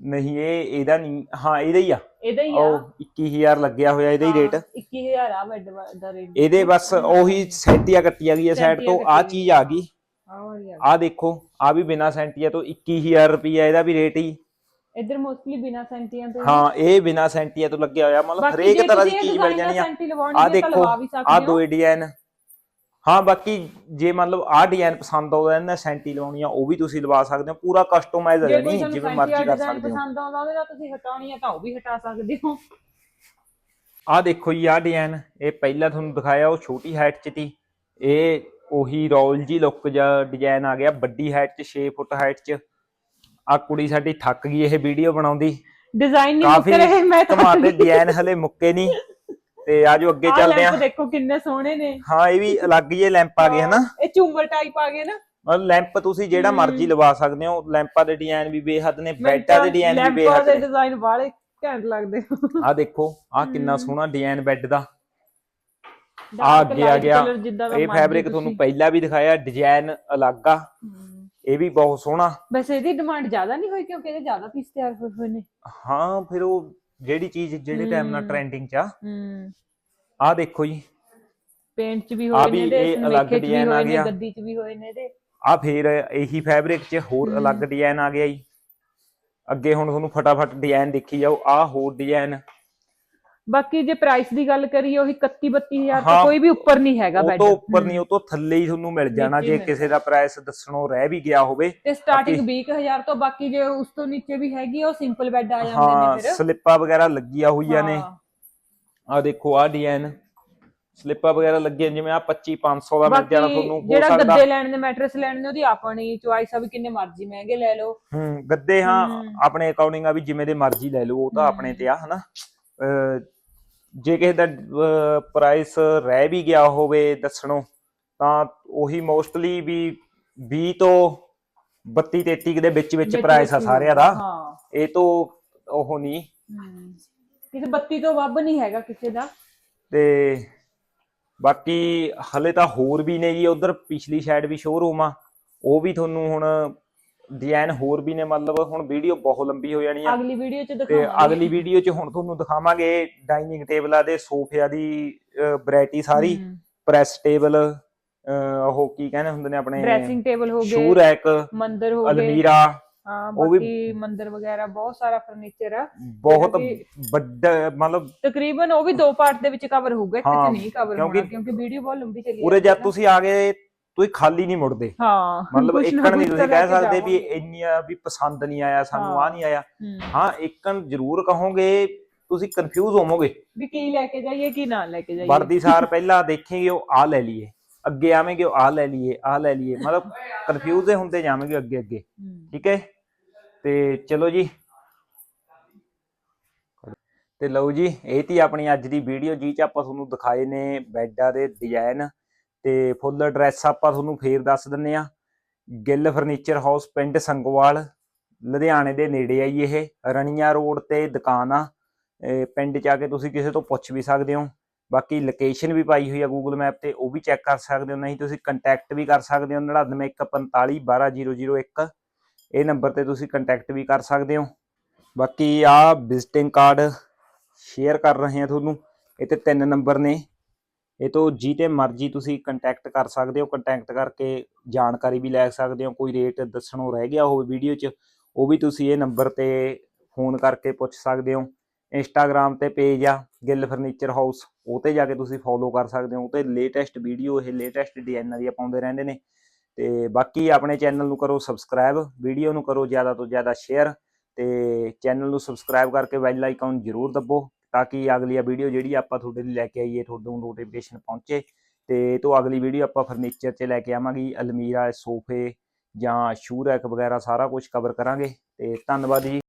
ਨਹੀਂ ਇਹ ਇਹਦਾ ਨਹੀਂ ਹਾਂ ਇਹਦਾ ਹੀ ਆ। ਇਹਦਾ ਹੀ ਆ। ਉਹ 21000 ਲੱਗਿਆ ਹੋਇਆ ਇਹਦਾ ਹੀ ਰੇਟ ਹਾਂ, 21000 ਆ ਬੈੱਡ ਦਾ ਰੇਟ ਇਹਦੇ ਬਸ ਉਹੀ ਸੈਂਟੀਆਂ ਕੱਟੀਆਂ ਗਈਆਂ ਸਾਈਡ ਸੈਂਟੀਆਂ ਤੋਂ ਆ ਕੱਟੀਆਂ ਚੀਜ਼ ਆ ਗਈ। ਆ। ਆ ਦੇਖੋ ਆ ਵੀ ਬਿਨਾ ਸੈਂਟੀਆਂ ਤੋਂ 21000 ਰੁਪਈਆ ਇਹਦਾ ਵੀ ਰੇਟ ਹੀ। ਇੱਧਰ ਮੋਸਟਲੀ ਬਿਨਾ ਸੈਂਟੀਆਂ ਤੋਂ ਹਾਂ। ਇਹ ਬਿਨਾ ਸੈਂਟੀਆਂ ਤੋਂ ਲੱਗਿਆ ਹੋਇਆ ਮਤਲਬ ਬਾਕੀ ਹਰੇਕ ਜੇ ਤਰ੍ਹਾਂ ਦੀ ਤੁਸੀਂ ਇਹ ਚੀਜ਼ ਮਿਲ designer ਜਾਣੀ ਆ। ਸੈਂਟੀ ਲਵਾਉਣੀ ਆ ਹੈ ਤਾਂ ਦੇਖੋ ਲਵਾ ਵੀ ਆ ਸਕਦੇ ਹੋ। ਦੋ ਡਿਜ਼ਾਈਨ ਹਾਂ ਬਾਕੀ ਜੇ ਮਤਲਬ ਆ ਡਿਜ਼ਾਈਨ ਪਸੰਦ ਆਉਂਦਾ ਇਹਨਾਂ ਸੈਂਟੀ ਲਵਾਉਣੀ ਆ ਉਹ ਵੀ ਤੁਸੀਂ ਲਵਾ ਸਕਦੇ ਹੋ ਪੂਰਾ ਕਸਟਮਾਈਜ਼ ਹੈ ਨਹੀਂ ਜਿਵੇਂ ਮਰਜ਼ੀ ਕਰ ਸਕਦੇ ਹੋ। ਪਸੰਦ ਆਉਂਦਾ ਉਹਦੇ ਨਾਲ ਤੁਸੀਂ ਹਟਾਉਣੀ ਹੈ ਤਾਂ ਉਹ ਵੀ ਹਟਾ ਸਕਦੇ ਹੋ। ਆ ਦੇਖੋ ਜੀ ਆ ਡਿਜ਼ਾਈਨ ਇਹ ਪਹਿਲਾਂ ਤੁਹਾਨੂੰ ਦਿਖਾਇਆ ਉਹ ਛੋਟੀ ਹਾਈਟ 'ਚ ਤੀ। ਇਹ ਉਹੀ ਰੋਲ ਜੀ ਲੁੱਕ ਜਾਂ ਡਿਜ਼ਾਈਨ ਆ ਗਿਆ ਵੱਡੀ ਹਾਈਟ 'ਚ 6 ਫੁੱਟ ਹਾਈਟ 'ਚ। ਆ ਕੁੜੀ ਸਾਡੀ ਥੱਕ ਗਈ ਇਹ ਵੀਡੀਓ ਬਣਾਉਂਦੀ। ਡਿਜ਼ਾਈਨ ਨਹੀਂ ਮੁੱਕ ਰਹੇ ਮੈਂ ਤਾਂ ਟਮਾਟੇ ਡਿਜ਼ਾਈਨ ਹਲੇ ਮੁੱਕੇ ਨਹੀਂ ਤੇ ਆਜੋ ਅੱਗੇ ਆਹ ਚੱਲਦੇ ਆ। ਦੇਖੋ ਕਿੰਨੇ ਸੋਹਣੇ ਨੇ। ਹਾਂ ਇਹ ਵੀ ਅਲੱਗ ਜਿਹੇ ਲੈਂਪ ਆ ਗਏ ਹਨਾ? ਇਹ ਝੂਮਰ ਟਾਈਪ ਆ ਗਏ ਨਾ। ਮਤਲਬ ਲੈਂਪ ਤੁਸੀਂ ਜਿਹੜਾ। ਮਰਜ਼ੀ ਲਵਾ ਸਕਦੇ ਹੋ। ਲੈਂਪਾਂ ਦੇ ਡਿਜ਼ਾਈਨ ਵੀ ਬੇਹੱਦ ਨੇ ਬੈੱਡਾਂ ਦੇ ਡਿਜ਼ਾਈਨ ਵੀ ਲੈਂਪਾਂ ਬੇਹੱਦ ਦੇ ਨੇ। ਡਿਜ਼ਾਈਨ ਵਾਲੇ ਘੈਂਟ ਲੱਗਦੇ। ਆ ਦੇਖੋ ਆ ਕਿੰਨਾ। ਸੋਹਣਾ ਡਿਜ਼ਾਈਨ ਬੈੱਡ ਦਾ। ਆ Dark ਅੱਗੇ ਆ light ਗਿਆ। colour ਜਿੱਦਾਂ ਦਾ ਇਹ ਮਰਜ਼ੀ ਫੈਬਰਿਕ ਤੁਹਾਨੂੰ ਤੁਸੀਂ। ਪਹਿਲਾਂ ਵੀ ਦਿਖਾਇਆ ਡਿਜ਼ਾਈਨ ਅਲੱਗ ਆ। ਹਮ। ਇਹ ਵੀ ਬਹੁਤ ਸੋਹਣਾ। ਵੈਸੇ ਇਹਦੀ ਡਿਮਾਂਡ ਜ਼ਿਆਦਾ ਨਹੀਂ ਹੋਈ ਕਿਉਂਕਿ ਇਹਦੇ ਜ਼ਿਆਦਾ ਪੀਸ ਤਿਆਰ ਹੋਏ ਹੋਏ ਨੇ। ਹਾਂ ਫਿਰ ਉਹ ਜਿਹੜੀ ਚੀਜ਼ ਜਿਹੜੇ ਟਾਈਮ ਨਾਲ। ਟ੍ਰੈਂਡਿੰਗ ਚ ਆ ਹੂੰ ਆ ਦੇਖੋ ਜੀ ਪੇਂਟ ਚ ਵੀ ਹੋਏ ਨੇ ਇਹਦੇ ਇਹ ਅਲੱਗ design ਆ ਗਿਆ। ਗੱਦੀ ਚ ਵੀ ਹੋਏ ਨੇ ਇਹਦੇ ਆ ਫਿਰ ਇਹੀ ਫੈਬਰਿਕ ਚ ਹੋਰ। ਅਲੱਗ ਡਿਜ਼ਾਈਨ ਆ ਗਿਆ ਜੀ ਅੱਗੇ ਹੁਣ ਤੁਹਾਨੂੰ ਫਟਾਫਟ ਡਿਜ਼ਾਈਨ ਦੇਖੀ ਜਾਓ ਆ ਹੋਰ ਡਿਜ਼ਾਈਨ ਬਾਕੀ ਜੇ ਪ੍ਰਾਈਸ ਦੀ ਗੱਲ ਕਰੀਏ ਉਹੀ 31 32000 ਹਾਂ, ਤੋਂ ਕੋਈ ਵੀ ਉੱਪਰ ਨਹੀਂ ਹੈਗਾ ਉਹ ਬੈੱਡ ਤੋਂ ਉੱਪਰ ਨਹੀਂ ਉਹ ਤੋਂ ਥੱਲੇ ਹੀ ਤੁਹਾਨੂੰ ਮਿਲ ਜਾਣਾ ਜੇ ਮਿਲ ਕਿਸੇ ਦਾ ਪ੍ਰਾਈਸ ਦੱਸਣੋਂ ਰਹਿ ਵੀ ਗਿਆ ਹੋਵੇ ਤੇ ਸਟਾਰਟਿੰਗ 20000 ਤੋਂ ਬਾਕੀ ਜੇ ਉਸ ਤੋਂ ਨੀਚੇ ਵੀ ਹੈਗੀ ਆ, ਉਹ ਸਿੰਪਲ ਬੈੱਡ ਆ ਜਾਂਦੇ ਨੇ ਫਿਰ ਸਲਿੱਪਾਂ ਵਗੈਰਾ ਲੱਗੀਆਂ ਹੋਈਆਂ ਨੇ ਹਾਂ। ਆ ਦੇਖੋ ਆ ਡਿਜ਼ਾਈਨ ਸਲਿੱਪਾਂ ਵਗੈਰਾ ਲੱਗੀਆਂ ਜਿਵੇਂ ਆ 25 500 ਦਾ ਮਿਲ ਜਾਣਾ ਤੁਹਾਨੂੰ ਹੋ ਜਿਹੜਾ ਸਕਦਾ ਗੱਦੇ ਲੈਣ ਦੇ ਮੈਟਰਸ ਲੈਣ ਨੇ ਉਹਦੀ ਆਪਣੀ ਚੁਆਇਸ ਆ ਵੀ ਕਿੰਨੇ ਮਰਜ਼ੀ ਮਹਿੰਗੇ ਲੈ ਲਓ ਹੂੰ ਗੱਦੇ ਹਾਂ ਹਮ। ਆਪਣੇ ਅਕਾਊਂਟਿੰਗ ਆ ਵੀ ਜਿਵੇਂ ਦੇ ਮਰਜ਼ੀ ਲੈ ਲਓ ਉਹ ਤਾਂ ਆਪਣੇ। ਤੇ ਆ ਹਨਾ ਅਹ ਜੇ ਕਿਸੇ ਦਾ ਪ੍ਰਾਈਸ ਰਹਿ ਵੀ ਗਿਆ ਹੋਵੇ ਦੱਸਣੋਂ ਤਾਂ ਉਹੀ ਮੋਸਟਲੀ ਵੀ 20 ਤੋਂ 32 33 ਦੇ ਵਿੱਚ ਵਿੱਚ ਪ੍ਰਾਈਸ ਆ ਸਾਰਿਆਂ ਦਾ। ਹਾਂ। ਇਹ ਤੋਂ ਉਹ ਨਹੀਂ। ਕਿਸੇ 32 ਤੋਂ ਵੱਧ ਨਹੀਂ ਹੈਗਾ ਕਿਸੇ ਦਾ। ਤੇ ਬਾਕੀ ਹਲੇ ਤਾਂ ਹੋਰ ਵੀ ਨੇ ਜੀ ਉਧਰ ਪਿਛਲੀ ਸਾਈਡ ਵੀ ਸ਼ੋਰੂਮ ਆ। ਉਹ ਵੀ ਤੁਹਾਨੂੰ ਹੁਣ ਡਿਜ਼ਾਈਨ ਹੋਰ ਵੀ ਨੇ ਮਤਲਬ ਹੁਣ ਵੀਡੀਓ ਬਹੁਤ ਲੰਬੀ ਹੋ ਜਾਣੀ ਆ। ਅਗਲੀ ਵੀਡੀਓ ਚ ਤੇ ਦਿਖਾਵਾਂਗੇ। ਅਗਲੀ ਵੀਡੀਓ 'ਚ ਹੁਣ ਤੁਹਾਨੂੰ ਦਿਖਾਵਾਂਗੇ ਡਾਈਨਿੰਗ ਟੇਬਲਾਂ ਦੇ ਸੋਫਿਆਂ ਦੀ ਵੈਰਾਈਟੀ ਸਾਰੀ। ਪ੍ਰੈਸ ਟੇਬਲ ਉਹ ਕੀ ਕਹਿੰਦੇ ਹੁੰਦੇ ਨੇ ਆਪਣੇ? ਡਰੈਸਿੰਗ ਟੇਬਲ ਹੋ ਸ਼ੂ ਗਏ ਰੈਕ ਮੰਦਰ ਹੋ ਗਏ। ਅਲਮੀਰਾ ਹਾਂ ਉਹ ਵੀ- ਬਾਕੀ ਮੰਦਰ ਵਗੈਰਾ ਬਹੁਤ ਸਾਰਾ ਫਰਨੀਚਰ ਆ। ਬਹੁਤ ਵੀ- ਵੱਡਾ ਮਤਲਬ ਤਕਰੀਬਨ ਉਹ ਵੀ ਦੋ ਪਾਰਟ ਦੇ ਵਿੱਚ ਕਵਰ ਹੋਊਗਾ ਇੱਕ ਹਾਂ, ਚ ਨਹੀਂ ਕਵਰ ਹੋਣਾ ਕਿਉਂਕਿ ਵੀਡੀਓ ਬਹੁਤ ਲੰਬੀ ਚੱਲੀ ਉਰੇ ਜਦ ਤੁਸੀਂ ਆ ਗਏ ਤੁਸੀਂ ਖਾਲੀ ਨਹੀਂ ਮੁੜਦੇ। ਹਾਂ। ਮਤਲਬ ਇੱਕਣ ਨਹੀਂ ਤੁਸੀਂ ਕਹਿ ਸਕਦੇ ਵੀ। ਇੰਨੀਆਂ ਵੀ ਪਸੰਦ ਨਹੀਂ ਆਇਆ ਸਾਨੂੰ ਆ। ਨਹੀਂ ਆਇਆ। ਹਾਂ। ਇੱਕਣ ਜ਼ਰੂਰ ਕਹੋਗੇ ਤੁਸੀਂ ਕਨਫਿਊਜ਼ ਹੋਵੋਗੇ। ਵੀ ਕੀ ਲੈ ਕੇ ਜਾਈਏ ਕੀ ਨਾ ਲੈ ਕੇ ਜਾਈਏ। ਵਰਦੀ ਸਾਰ ਪਹਿਲਾਂ ਦੇਖੇਂਗੇ ਉਹ ਆ ਲੈ ਲਈਏ। ਅੱਗੇ ਆਵੇਂਗੇ ਉਹ ਆ ਲੈ ਲਈਏ ਆ ਲੈ ਲਈਏ। ਮਤਲਬ ਕਨਫਿਊਜ਼ ਹੁੰਦੇ ਜਾਵਾਂਗੇ ਅੱਗੇ ਅੱਗੇ। ਠੀਕ ਹੈ? ਤੇ ਚਲੋ ਜੀ। ਤੇ ਲਓ ਜੀ ਇਹ ਤੀ ਆਪਣੀ ਅੱਜ ਦੀ ਵੀਡੀਓ ਜੀ ਚ ਆਪਾਂ ਤੁਹਾਨੂੰ ਦਿਖਾਏ ਨੇ ਬੈੱਡਾਂ ਦੇ ਡਿਜ਼ਾਈਨ ਤੇ ਫੁੱਲ ਐਡਰੈਸ ਆਪਾਂ ਤੁਹਾਨੂੰ ਫੇਰ ਦੱਸ ਦਿੰਨੇ ਆ। ਗਿੱਲ ਫਰਨੀਚਰ ਹਾਊਸ ਪਿੰਡ ਸੰਗੋਵਾਲ, ਲੁਧਿਆਣੇ ਦੇ ਨੇੜੇ ਆ ਜੀ ਇਹ। ਰਣੀਆਂ ਰੋਡ ਤੇ ਦੁਕਾਨ ਆ। ਪਿੰਡ ਚ ਆ ਕੇ ਤੁਸੀਂ ਕਿਸੇ ਤੋਂ ਪੁੱਛ ਵੀ ਸਕਦੇ ਹੋ। ਬਾਕੀ ਲੋਕੇਸ਼ਨ ਵੀ ਪਾਈ ਹੋਈ ਆ ਗੂਗਲ ਮੈਪ ਤੇ, ਉਹ ਵੀ ਚੈੱਕ ਕਰ ਸਕਦੇ ਹੋ। ਨਹੀਂ ਤੁਸੀਂ ਕੰਟੈਕਟ ਵੀ ਕਰ ਸਕਦੇ ਹੋ। 9915412001 ਇਹ ਨੰਬਰ ਤੇ ਤੁਸੀਂ ਕੰਟੈਕਟ ਵੀ ਕਰ ਸਕਦੇ ਹੋ। ਬਾਕੀ ਆ ਵਿਜ਼ਿਟਿੰਗ ਕਾਰਡ ਸ਼ੇਅਰ ਕਰ ਰਹੇ ਹਾਂ ਤੁਹਾਨੂੰ। ਇਹ ਤੇ ਤਿੰਨ ਨੰਬਰ ਨੇ। ਇਹ ਤੋਂ ਜੀ ਮਰਜ਼ੀ ਤੁਸੀਂ ਕੰਟੈਕਟ ਕਰ ਸਕਦੇ ਹੋ ਕੰਟੈਕਟ ਕਰਕੇ ਜਾਣਕਾਰੀ ਵੀ ਲੈ ਸਕਦੇ ਹੋ, ਕੋਈ ਰੇਟ ਦੱਸਣੋਂ ਰਹਿ ਗਿਆ ਹੋਵੇ ਵੀਡੀਓ 'ਚ, ਉਹ ਵੀ ਤੁਸੀਂ ਇਹ ਨੰਬਰ ਤੇ ਫੋਨ ਕਰਕੇ ਪੁੱਛ ਸਕਦੇ ਹੋ। ਇੰਸਟਾਗ੍ਰam ਤੇ ਪੇਜ ਆ, ਗਿੱਲ ਫਰਨੀਚਰ ਹਾਊਸ ਉਹ ਤੇ ਜਾ ਕੇ ਤੁਸੀਂ ਫੋਲੋ ਕਰ ਸਕਦੇ ਹੋ, ਉਹ ਤੇ ਲੇਟੈਸਟ ਵੀਡੀਓ ਇਹ ਲੇਟੈਸਟ ਡਿਜ਼ਾਈਨਾਂ ਦੀਆਂ ਪਾਉਂਦੇ ਰਹਿੰਦੇ ਨੇ। ਤੇ ਬਾਕੀ ਆਪਣੇ ਚੈਨਲ ਨੂੰ ਕਰੋ ਸਬਸਕ੍ਰਾਈਬ ਵੀਡੀਓ ਨੂੰ ਕਰੋ ਜ਼ਿਆਦਾ ਤੋਂ ਜ਼ਿਆਦਾ ਸ਼ੇਅਰ ਤੇ ਚੈਨਲ ਨੂੰ ਸਬਸਕ੍ਰਾਈਬ ਕਰਕੇ ਬੈਲ ਆਈਕਨ ਜ਼ਰੂਰ ਦਬੋ। ਤਾਂ ਕਿ ਅਗਲੀ ਵੀਡੀਓ ਜਿਹੜੀ ਆਪਾਂ ਤੁਹਾਡੇ ਲਈ ਲੈ ਕੇ ਆਈਏ ਤੁਹਾਨੂੰ ਨੋਟੀਫਿਕੇਸ਼ਨ ਪਹੁੰਚੇ ਤੇ ਤੋਂ ਅਗਲੀ ਵੀਡੀਓ ਆਪਾਂ ਫਰਨੀਚਰ 'ਚ ਲੈ ਕੇ ਆਵਾਂਗੇ, ਅਲਮੀਰਾ, ਸੋਫੇ ਜਾਂ ਸ਼ੂ ਰੈਕ ਵਗੈਰਾ ਸਾਰਾ ਕੁਝ ਕਵਰ ਕਰਾਂਗੇ ਤੇ ਧੰਨਵਾਦ ਜੀ।